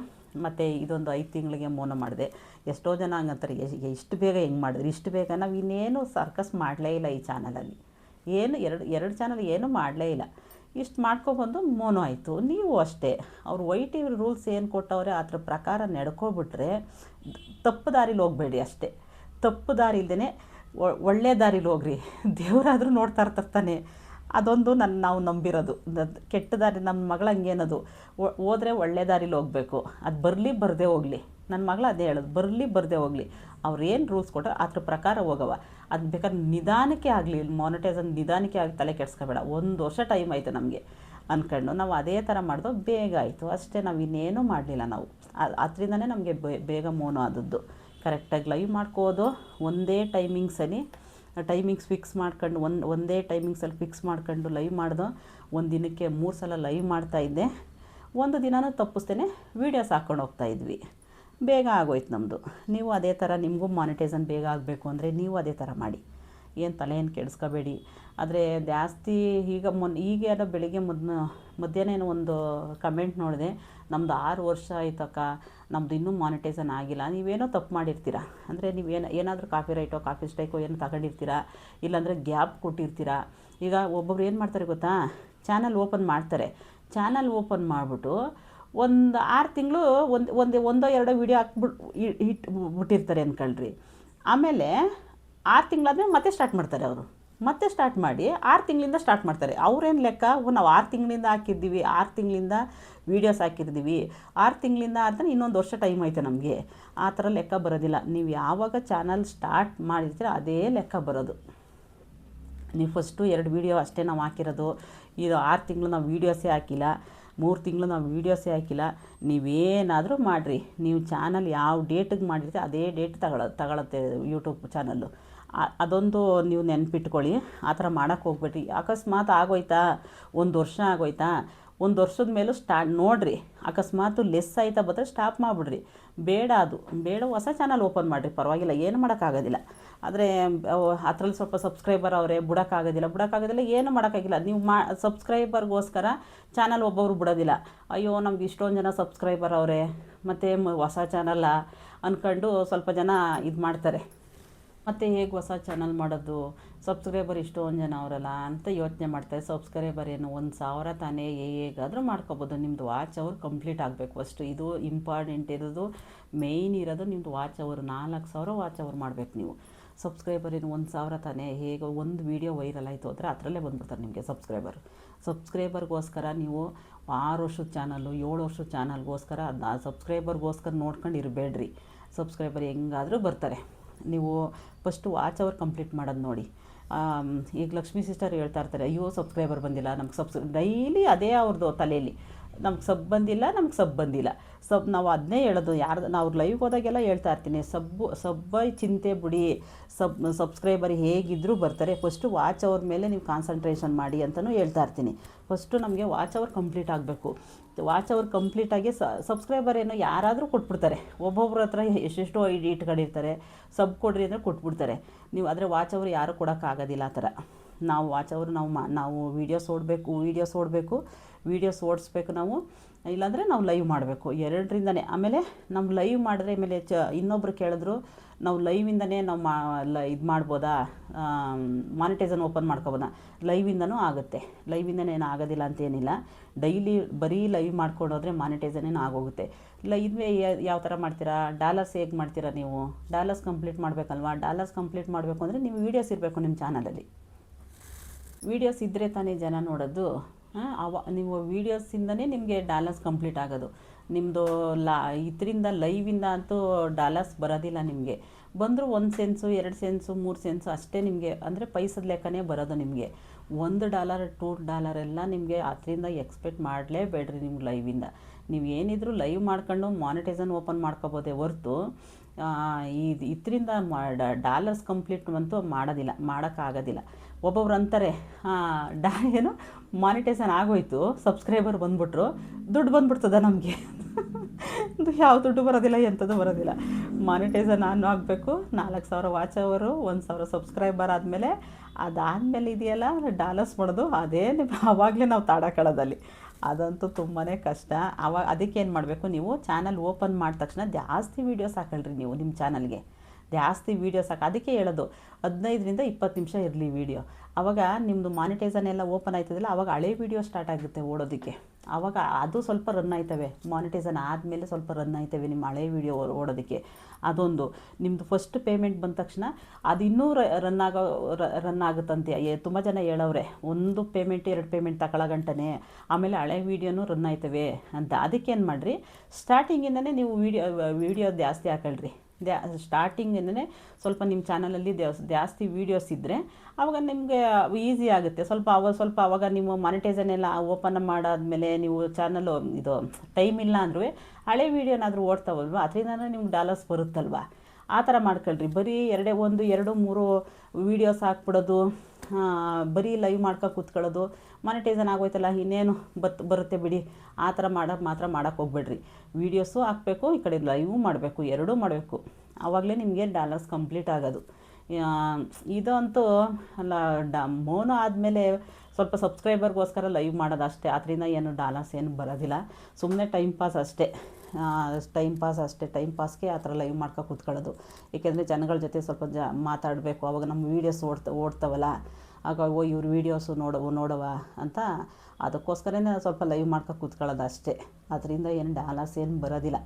ಮತ್ತು ಇದೊಂದು ಐದು ತಿಂಗಳಿಗೆ ಮೋನ ಮಾಡಿದೆ. ಎಷ್ಟೋ ಜನ ಹಂಗಂತಾರೆ ಇಷ್ಟು ಬೇಗ ಹೆಂಗೆ ಮಾಡಿದ್ರು? ಇಷ್ಟು ಬೇಗ ನಾವು ಇನ್ನೇನು ಸರ್ಕಸ್ ಮಾಡಲೇ ಇಲ್ಲ ಈ ಚಾನಲಲ್ಲಿ ಏನು, ಎರಡು ಎರಡು ಚಾನಲ್ ಏನೂ ಮಾಡಲೇ ಇಲ್ಲ. ಇಷ್ಟು ಮಾಡ್ಕೊಬಂದು ಮೋನೋ ಆಯಿತು. ನೀವು ಅಷ್ಟೇ. ಅವ್ರು ವೈ ಟಿ ರೂಲ್ಸ್ ಏನು ಕೊಟ್ಟವ್ರೆ, ಅದ್ರ ಪ್ರಕಾರ ನಡ್ಕೊಬಿಟ್ರೆ, ತಪ್ಪು ದಾರಿಲಿ ಹೋಗಬೇಡಿ ಅಷ್ಟೇ. ತಪ್ಪು ದಾರಿ ಇಲ್ಲದೇ ಒಳ್ಳೆ ದಾರಿಲಿ ಹೋಗ್ರಿ. ದೇವರಾದರೂ ನೋಡ್ತಾ ಇರ್ತಾನೆ ಅದೊಂದು ನನ್ನ ನಾವು ನಂಬಿರೋದು. ಕೆಟ್ಟ ದಾರಿ ನಮ್ಮ ಮಗಳು ಹಂಗೇನದು ಹೋದರೆ ಒಳ್ಳೆ ದಾರಿಲಿ ಹೋಗಬೇಕು. ಅದು ಬರಲಿ ಬರದೇ ಹೋಗಲಿ. ನನ್ನ ಮಗಳು ಅದೇ ಹೇಳೋದು. ಬರಲಿ ಬರದೇ ಹೋಗಲಿ. ಅವ್ರು ಏನು ರೂಲ್ಸ್ ಕೊಟ್ಟರೆ ಅದ್ರ ಪ್ರಕಾರ ಹೋಗವ ಅದು ಬೇಕಾದ್ರೆ ನಿಧಾನಕ್ಕೆ ಆಗಲಿ. ಮಾನಿಟೈಸನ್ ನಿಧಾನಕ್ಕೆ ಆಗಿ ತಲೆ ಕೆಡ್ಸ್ಕೋಬೇಡ. ಒಂದು ವರ್ಷ ಟೈಮ್ ಆಯಿತು ನಮಗೆ ಅಂದ್ಕೊಂಡು ನಾವು ಅದೇ ಥರ ಮಾಡಿದೋ ಬೇಗ ಆಯಿತು. ಅಷ್ಟೇ ನಾವು ಇನ್ನೇನೂ ಮಾಡಲಿಲ್ಲ ನಾವು. ಅದರಿಂದನೇ ನಮಗೆ ಬೇಗ ಮೋನು ಆದದ್ದು ಕರೆಕ್ಟಾಗಿ ಲೈವ್ ಮಾಡ್ಕೋದು. ಒಂದೇ ಟೈಮಿಂಗ್ಸಲ್ಲಿ ಟೈಮಿಂಗ್ಸ್ ಫಿಕ್ಸ್ ಮಾಡ್ಕೊಂಡು ಒಂದು ಒಂದೇ ಟೈಮಿಂಗ್ಸಲ್ಲಿ ಫಿಕ್ಸ್ ಮಾಡ್ಕೊಂಡು ಲೈವ್ ಮಾಡ್ದು. ಒಂದು ದಿನಕ್ಕೆ ಮೂರು ಸಲ ಲೈವ್ ಮಾಡ್ತಾಯಿದ್ದೆ ಒಂದು ದಿನನೂ ತಪ್ಪಿಸ್ತೇನೆ. ವೀಡಿಯೋಸ್ ಹಾಕ್ಕೊಂಡು ಹೋಗ್ತಾಯಿದ್ವಿ ಬೇಗ ಆಗೋಯ್ತು ನಮ್ಮದು ನೀವು ಅದೇ ಥರ ನಿಮಗೂ ಮಾನಿಟೈಸನ್ ಬೇಗ ಆಗಬೇಕು ಅಂದರೆ ನೀವು ಅದೇ ಥರ ಮಾಡಿ. ಏನು ತಲೆ ಏನು ಕೆಡಿಸ್ಕೋಬೇಡಿ. ಆದರೆ ಜಾಸ್ತಿ ಈಗ ಮೊನ್ನೆ ಈಗ ಎಲ್ಲ ಬೆಳಿಗ್ಗೆ ಮದ್ ಮಧ್ಯಾಹ್ನ ಒಂದು ಕಮೆಂಟ್ ನೋಡಿದೆ ನಮ್ಮದು ಆರು ವರ್ಷ ಆಯ್ತಕ್ಕ ನಮ್ಮದು ಇನ್ನೂ ಮಾನಿಟೈಸನ್ ಆಗಿಲ್ಲ, ನೀವೇನೋ ತಪ್ಪು ಮಾಡಿರ್ತೀರ? ಅಂದರೆ ನೀವೇನು, ಏನಾದರೂ ಕಾಪಿ ರೈಟೋ ಕಾಪಿ ಸ್ಟೈಕೋ ಏನು ತಗೊಂಡಿರ್ತೀರ? ಇಲ್ಲಾಂದರೆ ಗ್ಯಾಪ್ ಕೊಟ್ಟಿರ್ತೀರ? ಈಗ ಒಬ್ಬೊಬ್ರು ಏನು ಮಾಡ್ತಾರೆ ಗೊತ್ತಾ? ಚಾನಲ್ ಓಪನ್ ಮಾಡ್ತಾರೆ. ಚಾನಲ್ ಓಪನ್ ಮಾಡಿಬಿಟ್ಟು ಒಂದು ಆರು ತಿಂಗಳು ಒಂದು ಒಂದು, ಒಂದೋ ಎರಡೋ ವೀಡಿಯೋ ಹಾಕ್ಬಿಟ್ಟು ಇಟ್ಟು ಬಿಟ್ಟಿರ್ತಾರೆ ಅಂದ್ಕೊಳ್ರಿ ಆಮೇಲೆ ಆರು ತಿಂಗಳಾದ್ಮೇಲೆ ಮತ್ತೆ ಸ್ಟಾರ್ಟ್ ಮಾಡ್ತಾರೆ ಅವರು. ಮತ್ತೆ ಸ್ಟಾರ್ಟ್ ಮಾಡಿ ಆರು ತಿಂಗಳಿಂದ ಸ್ಟಾರ್ಟ್ ಮಾಡ್ತಾರೆ. ಅವ್ರೇನು ಲೆಕ್ಕ? ನಾವು ಆರು ತಿಂಗಳಿಂದ ಹಾಕಿದ್ದೀವಿ ಆರು ತಿಂಗಳಿಂದ ವೀಡಿಯೋಸ್ ಹಾಕಿದ್ದೀವಿ ಆರು ತಿಂಗಳಿಂದ ಆದರೆ ಇನ್ನೊಂದು ವರ್ಷ ಟೈಮ್ ಐತೆ ನಮಗೆ. ಆ ಥರ ಲೆಕ್ಕ ಬರೋದಿಲ್ಲ. ನೀವು ಯಾವಾಗ ಚಾನಲ್ ಸ್ಟಾರ್ಟ್ ಮಾಡಿರ್ತೀರೋ ಅದೇ ಲೆಕ್ಕ ಬರೋದು. ನೀವು ಫಸ್ಟು ಎರಡು ವೀಡಿಯೋ ಅಷ್ಟೇ ನಾವು ಹಾಕಿರೋದು. ಇದು ಆರು ತಿಂಗಳು ನಾವು ವೀಡಿಯೋಸೇ ಹಾಕಿಲ್ಲ. ಮೂರು ತಿಂಗಳು ನಾವು ವೀಡಿಯೋಸೇ ಹಾಕಿಲ್ಲ. ನೀವೇನಾದರೂ ಮಾಡಿರಿ. ನೀವು ಚಾನಲ್ ಯಾವ ಡೇಟಿಗೆ ಮಾಡಿರ್ತೀರಿ ಅದೇ ಡೇಟ್ ತಗೊಳ, ತಗೊಳತ್ತೆ ಯೂಟ್ಯೂಬ್ ಚಾನಲ್ಲು ಅದೊಂದು ನೀವು ನೆನ್ಪಿಟ್ಕೊಳ್ಳಿ. ಆ ಥರ ಮಾಡೋಕ್ಕೆ ಹೋಗ್ಬೇಡ್ರಿ. ಅಕಸ್ಮಾತ್ ಆಗೋಯ್ತಾ? ಒಂದು ವರ್ಷ ಆಗೋಯ್ತಾ? ಒಂದು ವರ್ಷದ ಮೇಲೂ ಸ್ಟಾ, ನೋಡಿರಿ. ಅಕಸ್ಮಾತ್ ಲೆಸ್ ಆಯ್ತಾ ಬಂದರೆ ಸ್ಟಾಪ್ ಮಾಡಿಬಿಡ್ರಿ. ಬೇಡ ಅದು. ಬೇಡ, ಹೊಸ ಚಾನಲ್ ಓಪನ್ ಮಾಡಿರಿ. ಪರವಾಗಿಲ್ಲ, ಏನು ಮಾಡೋಕ್ಕಾಗೋದಿಲ್ಲ. ಆದರೆ ಅದರಲ್ಲಿ ಸ್ವಲ್ಪ ಸಬ್ಸ್ಕ್ರೈಬರ್ ಅವರೇ, ಬಿಡೋಕ್ಕಾಗೋದಿಲ್ಲ. ಬಿಡೋಕ್ಕಾಗೋದಿಲ್ಲ, ಏನು ಮಾಡೋಕ್ಕಾಗಿಲ್ಲ. ನೀವು ಮಾ ಸಬ್ಸ್ಕ್ರೈಬರ್ಗೋಸ್ಕರ ಚಾನಲ್ ಒಬ್ಬೊಬ್ರು ಬಿಡೋದಿಲ್ಲ. ಅಯ್ಯೋ, ನಮ್ಗೆ ಇಷ್ಟೊಂದು ಜನ ಸಬ್ಸ್ಕ್ರೈಬರ್ ಅವರೇ. ಮತ್ತು ಹೊಸ ಚಾನಲ್ಲ ಅಂದ್ಕೊಂಡು ಸ್ವಲ್ಪ ಜನ ಇದು ಮಾಡ್ತಾರೆ ಮತ್ತು ಹೇಗೆ ಹೊಸ ಚಾನಲ್ ಮಾಡೋದು? ಸಬ್ಸ್ಕ್ರೈಬರ್ ಇಷ್ಟೊಂದು ಜನ ಅವರಲ್ಲ ಅಂತ ಯೋಚನೆ ಮಾಡ್ತಾರೆ. ಸಬ್ಸ್ಕ್ರೈಬರ್ ಏನು ಒಂದು ಸಾವಿರ ತಾನೇ ಹೇಗಾದರೂ ಮಾಡ್ಕೋಬೋದು. ನಿಮ್ಮದು ವಾಚ್ ಅವರ್ ಕಂಪ್ಲೀಟ್ ಆಗಬೇಕು ಅಷ್ಟು. ಇದು ಇಂಪಾರ್ಟೆಂಟ್ ಇರೋದು ಮೇಯ್ನ್ ಇರೋದು ನಿಮ್ಮದು ವಾಚ್ ಅವರು ನಾಲ್ಕು ಸಾವಿರ ವಾಚ್ ಅವರ್ ಮಾಡಬೇಕು ನೀವು. ಸಬ್ಸ್ಕ್ರೈಬರ್ ಏನು ಒಂದು ಸಾವಿರ ತಾನೇ ಹೇಗೆ ಒಂದು ವೀಡಿಯೋ ವೈರಲ್ ಆಯಿತು ಅಂದರೆ ಅದರಲ್ಲೇ ಬಂದ್ಬಿಡ್ತಾರೆ ನಿಮಗೆ ಸಬ್ಸ್ಕ್ರೈಬರ್ ಸಬ್ಸ್ಕ್ರೈಬರ್ಗೋಸ್ಕರ ನೀವು ಆರು ವರ್ಷದ ಚಾನಲ್ಲು ಏಳು ವರ್ಷದ ಚಾನಲ್ಗೋಸ್ಕರ ಸಬ್ಸ್ಕ್ರೈಬರ್ಗೋಸ್ಕರ ನೋಡ್ಕೊಂಡು ಇರಬೇಡ್ರಿ ಸಬ್ಸ್ಕ್ರೈಬರ್ ಹೆಂಗಾದರೂ ಬರ್ತಾರೆ. ನೀವು ಫಸ್ಟು ವಾಚ್ ಅವರ್ ಕಂಪ್ಲೀಟ್ ಮಾಡೋದು ನೋಡಿ. ಈಗ ಲಕ್ಷ್ಮೀ ಸಿಸ್ಟರ್ ಹೇಳ್ತಾ ಇರ್ತಾರೆ, ಅಯ್ಯೋ ಸಬ್ಸ್ಕ್ರೈಬರ್ ಬಂದಿಲ್ಲ, ನಮ್ಗೆ ಸಬ್ಸ್ ಡೈಲಿ ಅದೇ ಅವ್ರದ್ದು ತಲೆಯಲ್ಲಿ ನಮ್ಗೆ ಸಬ್ ಬಂದಿಲ್ಲ, ನಮ್ಗೆ ಸಬ್ ಬಂದಿಲ್ಲ. ಸಬ್ ನಾವು ಅದನ್ನೇ ಹೇಳೋದು, ಯಾರ್ದು, ನಾವು ಲೈವ್ಗೆ ಹೋದಾಗೆಲ್ಲ ಹೇಳ್ತಾ ಇರ್ತೀನಿ ಸಬ್ಬು ಸಬ್ಬ ಚಿಂತೆ ಬಿಡಿ. ಸಬ್ ಸಬ್ಸ್ಕ್ರೈಬರ್ ಹೇಗಿದ್ದರೂ ಬರ್ತಾರೆ ಫಸ್ಟು ವಾಚ್ ಅವ್ರ ಮೇಲೆ ನೀವು ಕಾನ್ಸಂಟ್ರೇಷನ್ ಮಾಡಿ ಅಂತಲೂ ಹೇಳ್ತಾ ಇರ್ತೀನಿ. ಫಸ್ಟು ನಮಗೆ ವಾಚ್ ಅವರ್ ಕಂಪ್ಲೀಟ್ ಆಗಬೇಕು. ವಾಚ್ ಅವರ್ ಕಂಪ್ಲೀಟಾಗಿ ಸಬ್ಸ್ಕ್ರೈಬರ್ ಏನೋ ಯಾರಾದರೂ ಕೊಟ್ಬಿಡ್ತಾರೆ. ಒಬ್ಬೊಬ್ರ ಹತ್ರ ಎಷ್ಟೆಷ್ಟೋ ಐಡಿ ಇಟ್ಕೊಂಡಿರ್ತಾರೆ. ಸಬ್ ಕೊಡ್ರಿ ಅಂದರೆ ಕೊಟ್ಬಿಡ್ತಾರೆ. ನೀವು ಆದರೆ ವಾಚ್ ಅವರ್ ಯಾರೂ ಕೊಡೋಕ್ಕಾಗೋದಿಲ್ಲ ಆ ಥರ. ನಾವು ವಾಚ್ ಅವರು ನಾವು ಮಾ, ನಾವು ವೀಡಿಯೋಸ್ ಓಡಬೇಕು ವೀಡಿಯೋಸ್ ಓಡಬೇಕು ವೀಡಿಯೋಸ್ ಓಡಿಸ್ಬೇಕು ನಾವು. ಇಲ್ಲಾಂದರೆ ನಾವು ಲೈವ್ ಮಾಡಬೇಕು. ಎರಡರಿಂದನೇ. ಆಮೇಲೆ ನಮ್ಮ ಲೈವ್ ಮಾಡಿದ್ರೆ ಆಮೇಲೆ ಚ, ಇನ್ನೊಬ್ರು ಕೇಳಿದ್ರು ನಾವು ಲೈವಿಂದನೇ ನಾವು ಮಾ ಲ ಇದು ಮಾಡ್ಬೋದಾ? ಮಾನಿಟೈಸನ್ ಓಪನ್ ಮಾಡ್ಕೋಬೋದ? ಲೈವಿಂದನೂ ಆಗುತ್ತೆ. ಲೈವಿಂದನೇ ಏನು ಆಗೋದಿಲ್ಲ ಅಂತೇನಿಲ್ಲ. ಡೈಲಿ ಬರೀ ಲೈವ್ ಮಾಡ್ಕೊಂಡೋದ್ರೆ ಮಾನಿಟೈಸನ್ ಏನು ಆಗೋಗುತ್ತೆ. ಇಲ್ಲ, ಇದುವೇ ಯಾವ ಥರ ಮಾಡ್ತೀರಾ? ಡಾಲರ್ಸ್ ಹೇಗೆ ಮಾಡ್ತೀರಾ ನೀವು? ಡಾಲರ್ಸ್ ಕಂಪ್ಲೀಟ್ ಮಾಡಬೇಕಲ್ವಾ? ಡಾಲರ್ಸ್ ಕಂಪ್ಲೀಟ್ ಮಾಡಬೇಕು ಅಂದರೆ ನೀವು ವೀಡಿಯೋಸ್ ಇರಬೇಕು ನಿಮ್ಮ ಚಾನಲಲ್ಲಿ. ವೀಡಿಯೋಸ್ ಇದ್ದರೆ ತಾನೇ ಜನ ನೋಡೋದು. ಅವ, ನೀವು ವೀಡಿಯೋಸಿಂದನೇ ನಿಮಗೆ ಡಾಲರ್ಸ್ ಕಂಪ್ಲೀಟ್ ಆಗೋದು. ನಿಮ್ಮದು ಲಾ, ಇದರಿಂದ ಲೈವಿಂದ ಅಂತೂ ಡಾಲರ್ಸ್ ಬರೋದಿಲ್ಲ ನಿಮಗೆ. ಬಂದರೂ ಒಂದು ಸೆನ್ಸು, ಎರಡು ಸೆನ್ಸು, ಮೂರು ಸೆನ್ಸು ಅಷ್ಟೇ ನಿಮಗೆ, ಅಂದರೆ ಪೈಸದ ಲೆಕ್ಕನೇ ಬರೋದು ನಿಮಗೆ. ಒಂದು ಡಾಲರ್, ಟೂ ಡಾಲರ್ ಎಲ್ಲ ನಿಮಗೆ ಅದರಿಂದ ಎಕ್ಸ್ಪೆಕ್ಟ್ ಮಾಡಲೇಬೇಡ್ರಿ ನಿಮ್ಗೆ ಲೈವಿಂದ. ನೀವು ಏನಿದ್ರು ಲೈವ್ ಮಾಡ್ಕೊಂಡು ಮಾನಿಟೈಸನ್ ಓಪನ್ ಮಾಡ್ಕೋಬೋದೇ ಹೊರ್ತು ಇದು ಇದರಿಂದ ಡಾಲರ್ಸ್ ಕಂಪ್ಲೀಟ್ ಅಂತೂ ಮಾಡೋದಿಲ್ಲ, ಮಾಡೋಕ್ಕಾಗೋದಿಲ್ಲ. ಒಬ್ಬೊಬ್ರು ಅಂತಾರೆ ಡಾ, ಏನು ಮಾನಿಟೈಸನ್ ಆಗೋಯ್ತು ಸಬ್ಸ್ಕ್ರೈಬರ್ ಬಂದ್ಬಿಟ್ರು, ದುಡ್ಡು ಬಂದ್ಬಿಡ್ತದೆ ನಮಗೆ? ಯಾವ ದುಡ್ಡು ಬರೋದಿಲ್ಲ ಎಂಥದ್ದು ಬರೋದಿಲ್ಲ. ಮಾನಿಟೈಸನ್ ಆನ್ ಆಗಬೇಕು, ನಾಲ್ಕು ಸಾವಿರ ವಾಚ್ ಅವರು ಒಂದು ಸಾವಿರ ಸಬ್ಸ್ಕ್ರೈಬರ್ ಆದಮೇಲೆ, ಅದಾದಮೇಲೆ ಇದೆಯಲ್ಲ, ಡಾಲರ್ಸ್ ಮಾಡೋದು ಅದೇ ಆವಾಗಲೇ ನಾವು ತಾಡಕೊಳ್ಳೋದಲ್ಲಿ ಅದಂತೂ ತುಂಬಾ ಕಷ್ಟ. ಅವಾಗ ಏನು ಮಾಡಬೇಕು ನೀವು ಚಾನಲ್ ಓಪನ್ ಮಾಡಿದ ತಕ್ಷಣ ಜಾಸ್ತಿ ವೀಡಿಯೋಸ್ ಹಾಕಲ್ರಿ ನೀವು ನಿಮ್ಮ ಚಾನಲ್ಗೆ ಜಾಸ್ತಿ ವೀಡಿಯೋ ಸಾಕು. ಅದಕ್ಕೆ ಹೇಳೋದು, ಹದಿನೈದರಿಂದ ಇಪ್ಪತ್ತು ನಿಮಿಷ ಇರಲಿ ವೀಡಿಯೋ ಆವಾಗ ನಿಮ್ಮದು ಮಾನಿಟೈಸನ್ ಎಲ್ಲ ಓಪನ್ ಆಯ್ತದಲ್ಲ ಆವಾಗ ಹಳೆ ವೀಡಿಯೋ ಸ್ಟಾರ್ಟ್ ಆಗುತ್ತೆ ಓಡೋದಕ್ಕೆ. ಆವಾಗ ಅದು ಸ್ವಲ್ಪ ರನ್ ಆಯ್ತವೆ. ಮಾನಿಟೈಸನ್ ಆದಮೇಲೆ ಸ್ವಲ್ಪ ರನ್ ಆಯ್ತವೆ ನಿಮ್ಮ ಹಳೆ ವೀಡಿಯೋ ಓಡೋದಕ್ಕೆ. ಅದೊಂದು. ನಿಮ್ಮದು ಫಸ್ಟ್ ಪೇಮೆಂಟ್ ಬಂದ ತಕ್ಷಣ ಅದು ಇನ್ನೂ ರನ್ ಆಗೋ ರನ್ ಆಗುತ್ತಂತೆ. ತುಂಬ ಜನ ಹೇಳವ್ರೆ, ಒಂದು ಪೇಮೆಂಟ್ ಎರಡು ಪೇಮೆಂಟ್ ತಗೊಳ್ಳೋ ಗಂಟನೆ. ಆಮೇಲೆ ಹಳೆ ವೀಡಿಯೋನೂ ರನ್ ಆಯ್ತವೆ ಅಂತ. ಅದಕ್ಕೇನು ಮಾಡಿರಿ? ಸ್ಟಾರ್ಟಿಂಗಿಂದನೇ ನೀವು ವೀಡಿಯೋ ವೀಡಿಯೋ ಜಾಸ್ತಿ ಹಾಕೊಳ್ರಿ. ದ್ಯಾ ಸ್ಟಾರ್ಟಿಂಗಿಂದನೇ ಸ್ವಲ್ಪ ನಿಮ್ಮ ಚಾನಲಲ್ಲಿ ಜಾಸ್ತಿ ವೀಡಿಯೋಸ್ ಇದ್ದರೆ ಆವಾಗ ನಿಮಗೆ ಈಸಿ ಆಗುತ್ತೆ. ಸ್ವಲ್ಪ ಅವಾಗ ಸ್ವಲ್ಪ ಅವಾಗ ನೀವು ಮಾನಿಟೈಸನ್ ಎಲ್ಲ ಓಪನ್ ಮಾಡಾದಮೇಲೆ ನೀವು ಚಾನಲು ಇದು ಟೈಮ್ ಇಲ್ಲ ಅಂದ್ರೂ ಹಳೆ ವೀಡಿಯೋನಾದರೂ ಓಡ್ತಾವಲ್ವ? ಅದರಿಂದ ನಿಮ್ಗೆ ಡಾಲರ್ಸ್ ಬರುತ್ತಲ್ವ? ಆ ಥರ ಮಾಡ್ಕೊಳ್ರಿ. ಬರೀ ಎರಡೇ, ಒಂದು, ಎರಡು, ಮೂರು ವೀಡಿಯೋಸ್ ಹಾಕ್ಬಿಡೋದು. ಬರೀ ಲೈವ್ ಮಾಡ್ಕೊ ಕೂತ್ಕೊಳ್ಳೋದು ಮಾನಿಟೈಸನ್ ಆಗೋಯ್ತಲ್ಲ, ಇನ್ನೇನು ಬತ್, ಬರುತ್ತೆ ಬಿಡಿ. ಆ ಥರ ಮಾಡೋದು ಮಾತ್ರ ಮಾಡೋಕ್ಕೆ ಹೋಗ್ಬೇಡ್ರಿ. ವೀಡಿಯೋಸು ಹಾಕಬೇಕು, ಈ ಕಡೆ ಲೈವ್ ಮಾಡಬೇಕು, ಎರಡೂ ಮಾಡಬೇಕು. ಆವಾಗಲೇ ನಿಮಗೆ ಡಾಲರ್ಸ್ ಕಂಪ್ಲೀಟ್ ಆಗೋದು. ಇದಂತೂ ಅಲ್ಲ, ಡ, ಮೋನು ಆದಮೇಲೆ ಸ್ವಲ್ಪ ಸಬ್ಸ್ಕ್ರೈಬರ್ಗೋಸ್ಕರ ಲೈವ್ ಮಾಡೋದು ಅಷ್ಟೇ ಅದರಿಂದ ಏನು ಡಾಲರ್ಸ್ ಏನು ಬರೋದಿಲ್ಲ. ಸುಮ್ಮನೆ ಟೈಮ್ ಪಾಸ್ ಅಷ್ಟೇ. ಟೈಮ್ ಪಾಸ್ ಅಷ್ಟೇ ಟೈಮ್ ಪಾಸ್ಗೆ ಆ ಥರ ಲೈವ್ ಮಾಡ್ಕೊ ಕೂತ್ಕೊಳ್ಳೋದು. ಏಕೆಂದರೆ ಜನಗಳ ಜೊತೆ ಸ್ವಲ್ಪ ಜ, ಮಾತಾಡಬೇಕು. ಅವಾಗ ನಮ್ಮ ವೀಡಿಯೋಸ್ ಓಡ್ತಾ, ಓಡ್ತಾವಲ್ಲ? ಆಗ, ಓ, ಇವ್ರ ವೀಡಿಯೋಸು ನೋಡವು ನೋಡವ ಅಂತ ಅದಕ್ಕೋಸ್ಕರನೇ ಸ್ವಲ್ಪ ಲೈವ್ ಮಾಡ್ಕೊ ಕೂತ್ಕೊಳ್ಳೋದು ಅಷ್ಟೇ. ಅದರಿಂದ ಏನು ಡಾಲರ್ಸ್ ಏನು ಬರೋದಿಲ್ಲ.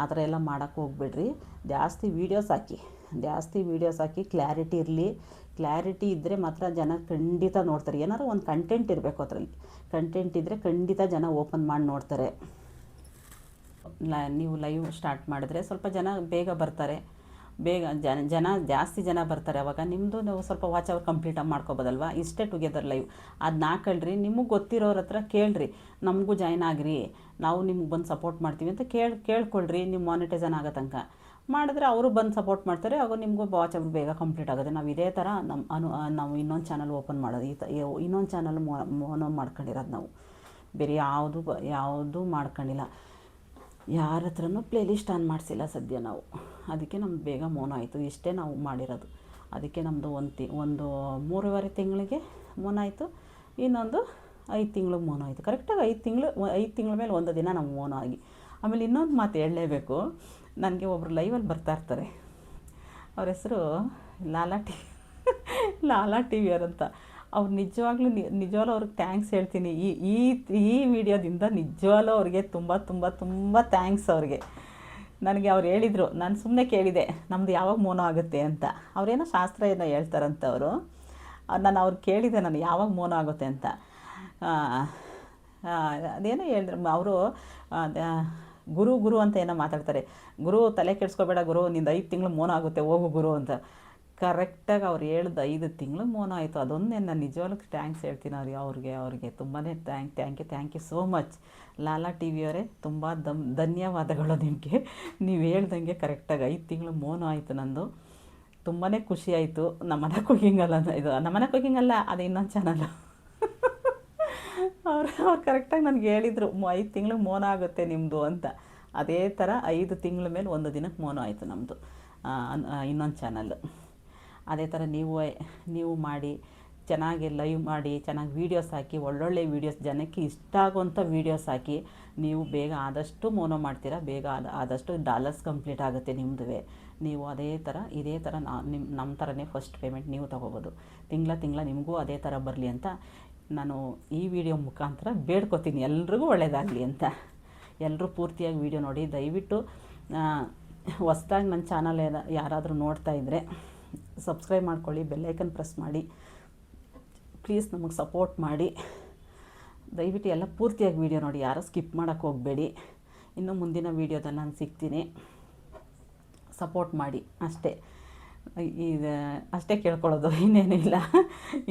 ಆ ಥರ ಎಲ್ಲ ಮಾಡೋಕ್ಕೆ ಹೋಗ್ಬೇಡ್ರಿ. ಜಾಸ್ತಿ ವೀಡಿಯೋಸ್ ಹಾಕಿ, ಜಾಸ್ತಿ ವೀಡಿಯೋಸ್ ಹಾಕಿ ಕ್ಲಾರಿಟಿ ಇರಲಿ. ಕ್ಲಾರಿಟಿ ಇದ್ದರೆ ಮಾತ್ರ ಜನ ಖಂಡಿತ ನೋಡ್ತಾರೆ. ಏನಾದ್ರು ಒಂದು ಕಂಟೆಂಟ್ ಇರಬೇಕು ಅದರಲ್ಲಿ. ಕಂಟೆಂಟ್ ಇದ್ದರೆ ಖಂಡಿತ ಜನ ಓಪನ್ ಮಾಡಿ ನೋಡ್ತಾರೆ. ಲ, ನೀವು ಲೈವ್ ಸ್ಟಾರ್ಟ್ ಮಾಡಿದ್ರೆ ಸ್ವಲ್ಪ ಜನ ಬೇಗ ಬರ್ತಾರೆ. ಬೇಗ ಜನ ಜನ ಜಾಸ್ತಿ ಜನ ಬರ್ತಾರೆ ಅವಾಗ. ನಿಮ್ಮದು ನಾವು ಸ್ವಲ್ಪ ವಾಚ್ ಅವರ್ ಕಂಪ್ಲೀಟಾಗಿ ಮಾಡ್ಕೊಬೋದಲ್ವಾ? ಇಷ್ಟೇ ಟುಗೆದರ್ ಲೈವ್ ಅದನ್ನ ಹಾಕಳ್ರಿ ನಿಮಗೆ ಗೊತ್ತಿರೋರ ಹತ್ರ ಕೇಳ್ರಿ. ನಮಗೂ ಜಾಯ್ನ್ ಆಗಿರಿ. ನಾವು ನಿಮ್ಗೆ ಬಂದು ಸಪೋರ್ಟ್ ಮಾಡ್ತೀವಿ ಅಂತ ಕೇಳಿ, ಕೇಳ್ಕೊಳ್ರಿ. ನಿಮ್ಮ ಮಾನಿಟೈಸನ್ ಆಗೋ ತನಕ. ಮಾಡಿದ್ರೆ ಅವರು ಬಂದು ಸಪೋರ್ಟ್ ಮಾಡ್ತಾರೆ. ಆಗ ನಿಮಗೂ ವಾಚ್ ಅವರ್ ಬೇಗ ಕಂಪ್ಲೀಟ್ ಆಗುತ್ತೆ. ನಾವು ಇದೇ ಥರ ನಮ್ಮ ಅನು ನಾವು ಇನ್ನೊಂದು ಚಾನಲ್ ಓಪನ್ ಮಾಡೋದು. ಈ ತ ಇನ್ನೊಂದು ಚಾನಲ್ ಮೋನೋ ಮಾಡ್ಕೊಂಡಿರೋದು ನಾವು. ಬೇರೆ ಯಾವುದು, ಯಾವುದೂ ಮಾಡ್ಕೊಂಡಿಲ್ಲ. ಯಾರ ಹತ್ರನೂ ಪ್ಲೇಲಿಸ್ಟ್ ಆನ್ ಮಾಡಿಸಿಲ್ಲ ಸದ್ಯ ನಾವು. ಅದಕ್ಕೆ ನಮ್ದು ಬೇಗ ಮೋನ ಆಯಿತು. ಇಷ್ಟೇ ನಾವು ಮಾಡಿರೋದು. ಅದಕ್ಕೆ ನಮ್ಮದು ಒಂದು ತಿ, ಒಂದು ಮೂರುವರೆ ತಿಂಗಳಿಗೆ ಮೋನ ಆಯಿತು. ಇನ್ನೊಂದು ಐದು ತಿಂಗಳಿಗೆ ಮೋನ ಆಯಿತು. ಕರೆಕ್ಟಾಗಿ ಐದು ತಿಂಗಳು, ಐದು ತಿಂಗಳ ಮೇಲೆ ಒಂದು ದಿನ ನಾವು ಮೋನ ಆಗಿ. ಆಮೇಲೆ ಇನ್ನೊಂದು ಮಾತು ಹೇಳಲೇಬೇಕು. ನನಗೆ ಒಬ್ಬರು ಲೈವಲ್ಲಿ ಬರ್ತಾ ಇರ್ತಾರೆ. ಅವ್ರ ಹೆಸರು Lala T Lala T, V ಅವ್ರು ನಿಜವಾಗ್ಲೂ ನಿಜವಾಗ್ಲೂ ಅವ್ರಿಗೆ ಥ್ಯಾಂಕ್ಸ್ ಹೇಳ್ತೀನಿ. ಈ ಈ ಈ ವಿಡಿಯೋದಿಂದ ನಿಜವಾಗ್ಲೂ ಅವ್ರಿಗೆ ತುಂಬ ತುಂಬ ತುಂಬ ಥ್ಯಾಂಕ್ಸ್ ಅವ್ರಿಗೆ. ನನಗೆ ಅವ್ರು ಹೇಳಿದರು, ನಾನು ಸುಮ್ಮನೆ ಕೇಳಿದೆ ನಮ್ಮದು ಯಾವಾಗ ಮೋನೋ ಆಗುತ್ತೆ ಅಂತ. ಅವರೇನೋ ಶಾಸ್ತ್ರ ಏನೋ ಹೇಳ್ತಾರಂತ ಅವರು ನಾನು ಅವ್ರು ಕೇಳಿದೆ ನಾನು, ಯಾವಾಗ ಮೋನೋ ಆಗುತ್ತೆ ಅಂತ. ಅದೇನೋ ಹೇಳಿದ್ರು, ಅವರು ಗುರು ಗುರು ಅಂತ ಏನೋ ಮಾತಾಡ್ತಾರೆ. ಗುರು, ತಲೆ ಕೆಡಿಸ್ಕೋಬೇಡ ಗುರು, ನಿಂದು ಐದು ತಿಂಗಳು ಮೋನ ಆಗುತ್ತೆ, ಹೋಗು ಗುರು ಅಂತ. ಕರೆಕ್ಟಾಗಿ ಅವ್ರು ಹೇಳ್ದು ಐದು ತಿಂಗಳು ಮೋನ ಆಯಿತು. ಅದೊಂದೇ ನಾನು ನಿಜವಾಗ್ಲೂ ಥ್ಯಾಂಕ್ಸ್ ಹೇಳ್ತೀನಿ ಅವ್ರಿಗೆ ಅವ್ರಿಗೆ ಅವ್ರಿಗೆ. ತುಂಬಾ thank thank you thank you so much Lala T ವಿಯವರೇ ತುಂಬ ದಮ್, ಧನ್ಯವಾದಗಳು ನಿಮಗೆ. ನೀವು ಹೇಳ್ದಂಗೆ ಕರೆಕ್ಟಾಗಿ ಐದು ತಿಂಗಳು ಮೋನ ಆಯಿತು ನಂದು. ತುಂಬಾ ಖುಷಿ ಆಯಿತು. ನಮ್ಮನೆ ಕುಕಿಂಗ್ ಅಲ್ಲ ಇದು ನಮ್ಮನೆ ಕುಕಿಂಗ್ ಅಲ್ಲ ಅದು ಇನ್ನೊಂದು ಚಾನಲ್ ಅವ್ರು ಅವ್ರು ಕರೆಕ್ಟಾಗಿ ನನಗೆ ಹೇಳಿದರು ಐದು ತಿಂಗಳು ಮೋನ ಆಗುತ್ತೆ ನಿಮ್ಮದು ಅಂತ. ಅದೇ ಥರ ಐದು ತಿಂಗಳ ಮೇಲೆ ಒಂದು ದಿನಕ್ಕೆ ಮೋನ ಆಯಿತು ನಮ್ಮದು ಇನ್ನೊಂದು ಚಾನಲ್ಲು ಅದೇ ಥರ ನೀವು ನೀವು ಮಾಡಿ, ಚೆನ್ನಾಗಿ ಲೈವ್ ಮಾಡಿ, ಚೆನ್ನಾಗಿ ವೀಡಿಯೋಸ್ ಹಾಕಿ, ಒಳ್ಳೊಳ್ಳೆ ವೀಡಿಯೋಸ್ ಜನಕ್ಕೆ ಇಷ್ಟ ಆಗುವಂಥ ವೀಡಿಯೋಸ್ ಹಾಕಿ, ನೀವು ಬೇಗ ಆದಷ್ಟು ಮೋನೋ ಮಾಡ್ತೀರಾ, ಬೇಗ ಆದ, ಆದಷ್ಟು ಡಾಲರ್ಸ್ ಕಂಪ್ಲೀಟ್ ಆಗುತ್ತೆ ನಿಮ್ಮದು ನೀವು ಅದೇ ಥರ, ಇದೇ ಥರ ನಾ ನಿಮ್ಮ ನಮ್ಮ ಥರನೇ ಫಸ್ಟ್ ಪೇಮೆಂಟ್ ನೀವು ತೊಗೋಬೋದು. ತಿಂಗಳ ತಿಂಗಳ ನಿಮಗೂ ಅದೇ ಥರ ಬರಲಿ ಅಂತ ನಾನು ಈ ವಿಡಿಯೋ ಮುಖಾಂತರ ಬೇಡ್ಕೊತೀನಿ. ಎಲ್ರಿಗೂ ಒಳ್ಳೆಯದಾಗಲಿ ಅಂತ. ಎಲ್ಲರೂ ಪೂರ್ತಿಯಾಗಿ ವಿಡಿಯೋ ನೋಡಿ, ದಯವಿಟ್ಟು ಹೊಸ್ದಾಗಿ ನನ್ನ ಚಾನಲ್ ಯಾರಾದರೂ ನೋಡ್ತಾ ಇದ್ದರೆ ಸಬ್ಸ್ಕ್ರೈಬ್ ಮಾಡ್ಕೊಳ್ಳಿ ಬೆಲ್ಲೈಕನ್ ಪ್ರೆಸ್ ಮಾಡಿ. ಪ್ಲೀಸ್ ನಮಗೆ ಸಪೋರ್ಟ್ ಮಾಡಿ. ದಯವಿಟ್ಟು ಎಲ್ಲ ಪೂರ್ತಿಯಾಗಿ ವೀಡಿಯೋ ನೋಡಿ, ಯಾರೂ ಸ್ಕಿಪ್ ಮಾಡೋಕ್ಕೆ ಹೋಗಬೇಡಿ. ಇನ್ನು ಮುಂದಿನ ವೀಡಿಯೋದಲ್ಲಿ ನಾನು ಸಿಗ್ತೀನಿ. ಸಪೋರ್ಟ್ ಮಾಡಿ, ಅಷ್ಟೇ. ಇದು ಅಷ್ಟೇ ಕೇಳ್ಕೊಳ್ಳೋದು ಇನ್ನೇನಿಲ್ಲ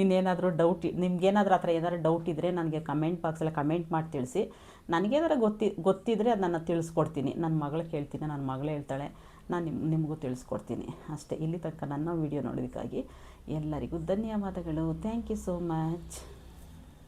ಇನ್ನೇನಾದರೂ ಡೌಟ್ ನಿಮ್ಗೇನಾದರೂ ಆ ಥರ ಏನಾದರೂ ಡೌಟ್ ಇದ್ದರೆ ನನಗೆ ಕಮೆಂಟ್ ಬಾಕ್ಸಲ್ಲಿ ಕಮೆಂಟ್ ಮಾಡಿ ತಿಳಿಸಿ. ನನಗೇನಾದ್ರು ಗೊತ್ತಿ ಗೊತ್ತಿದ್ದರೆ ಅದನ್ನು ತಿಳಿಸ್ಕೊಡ್ತೀನಿ. ನನ್ನ ಮಗಳು ಕೇಳ್ತೀನಿ ನನ್ನ ಮಗಳು ಹೇಳ್ತಾಳೆ. ನಾನು ನಿಮ್, ನಿಮಗೂ ತಿಳಿಸ್ಕೊಡ್ತೀನಿ. ಅಷ್ಟೇ, ಇಲ್ಲಿ ತನಕ ನನ್ನ ವೀಡಿಯೋ ನೋಡೋದಕ್ಕಾಗಿ ಎಲ್ಲರಿಗೂ ಧನ್ಯವಾದಗಳು. Thank you so much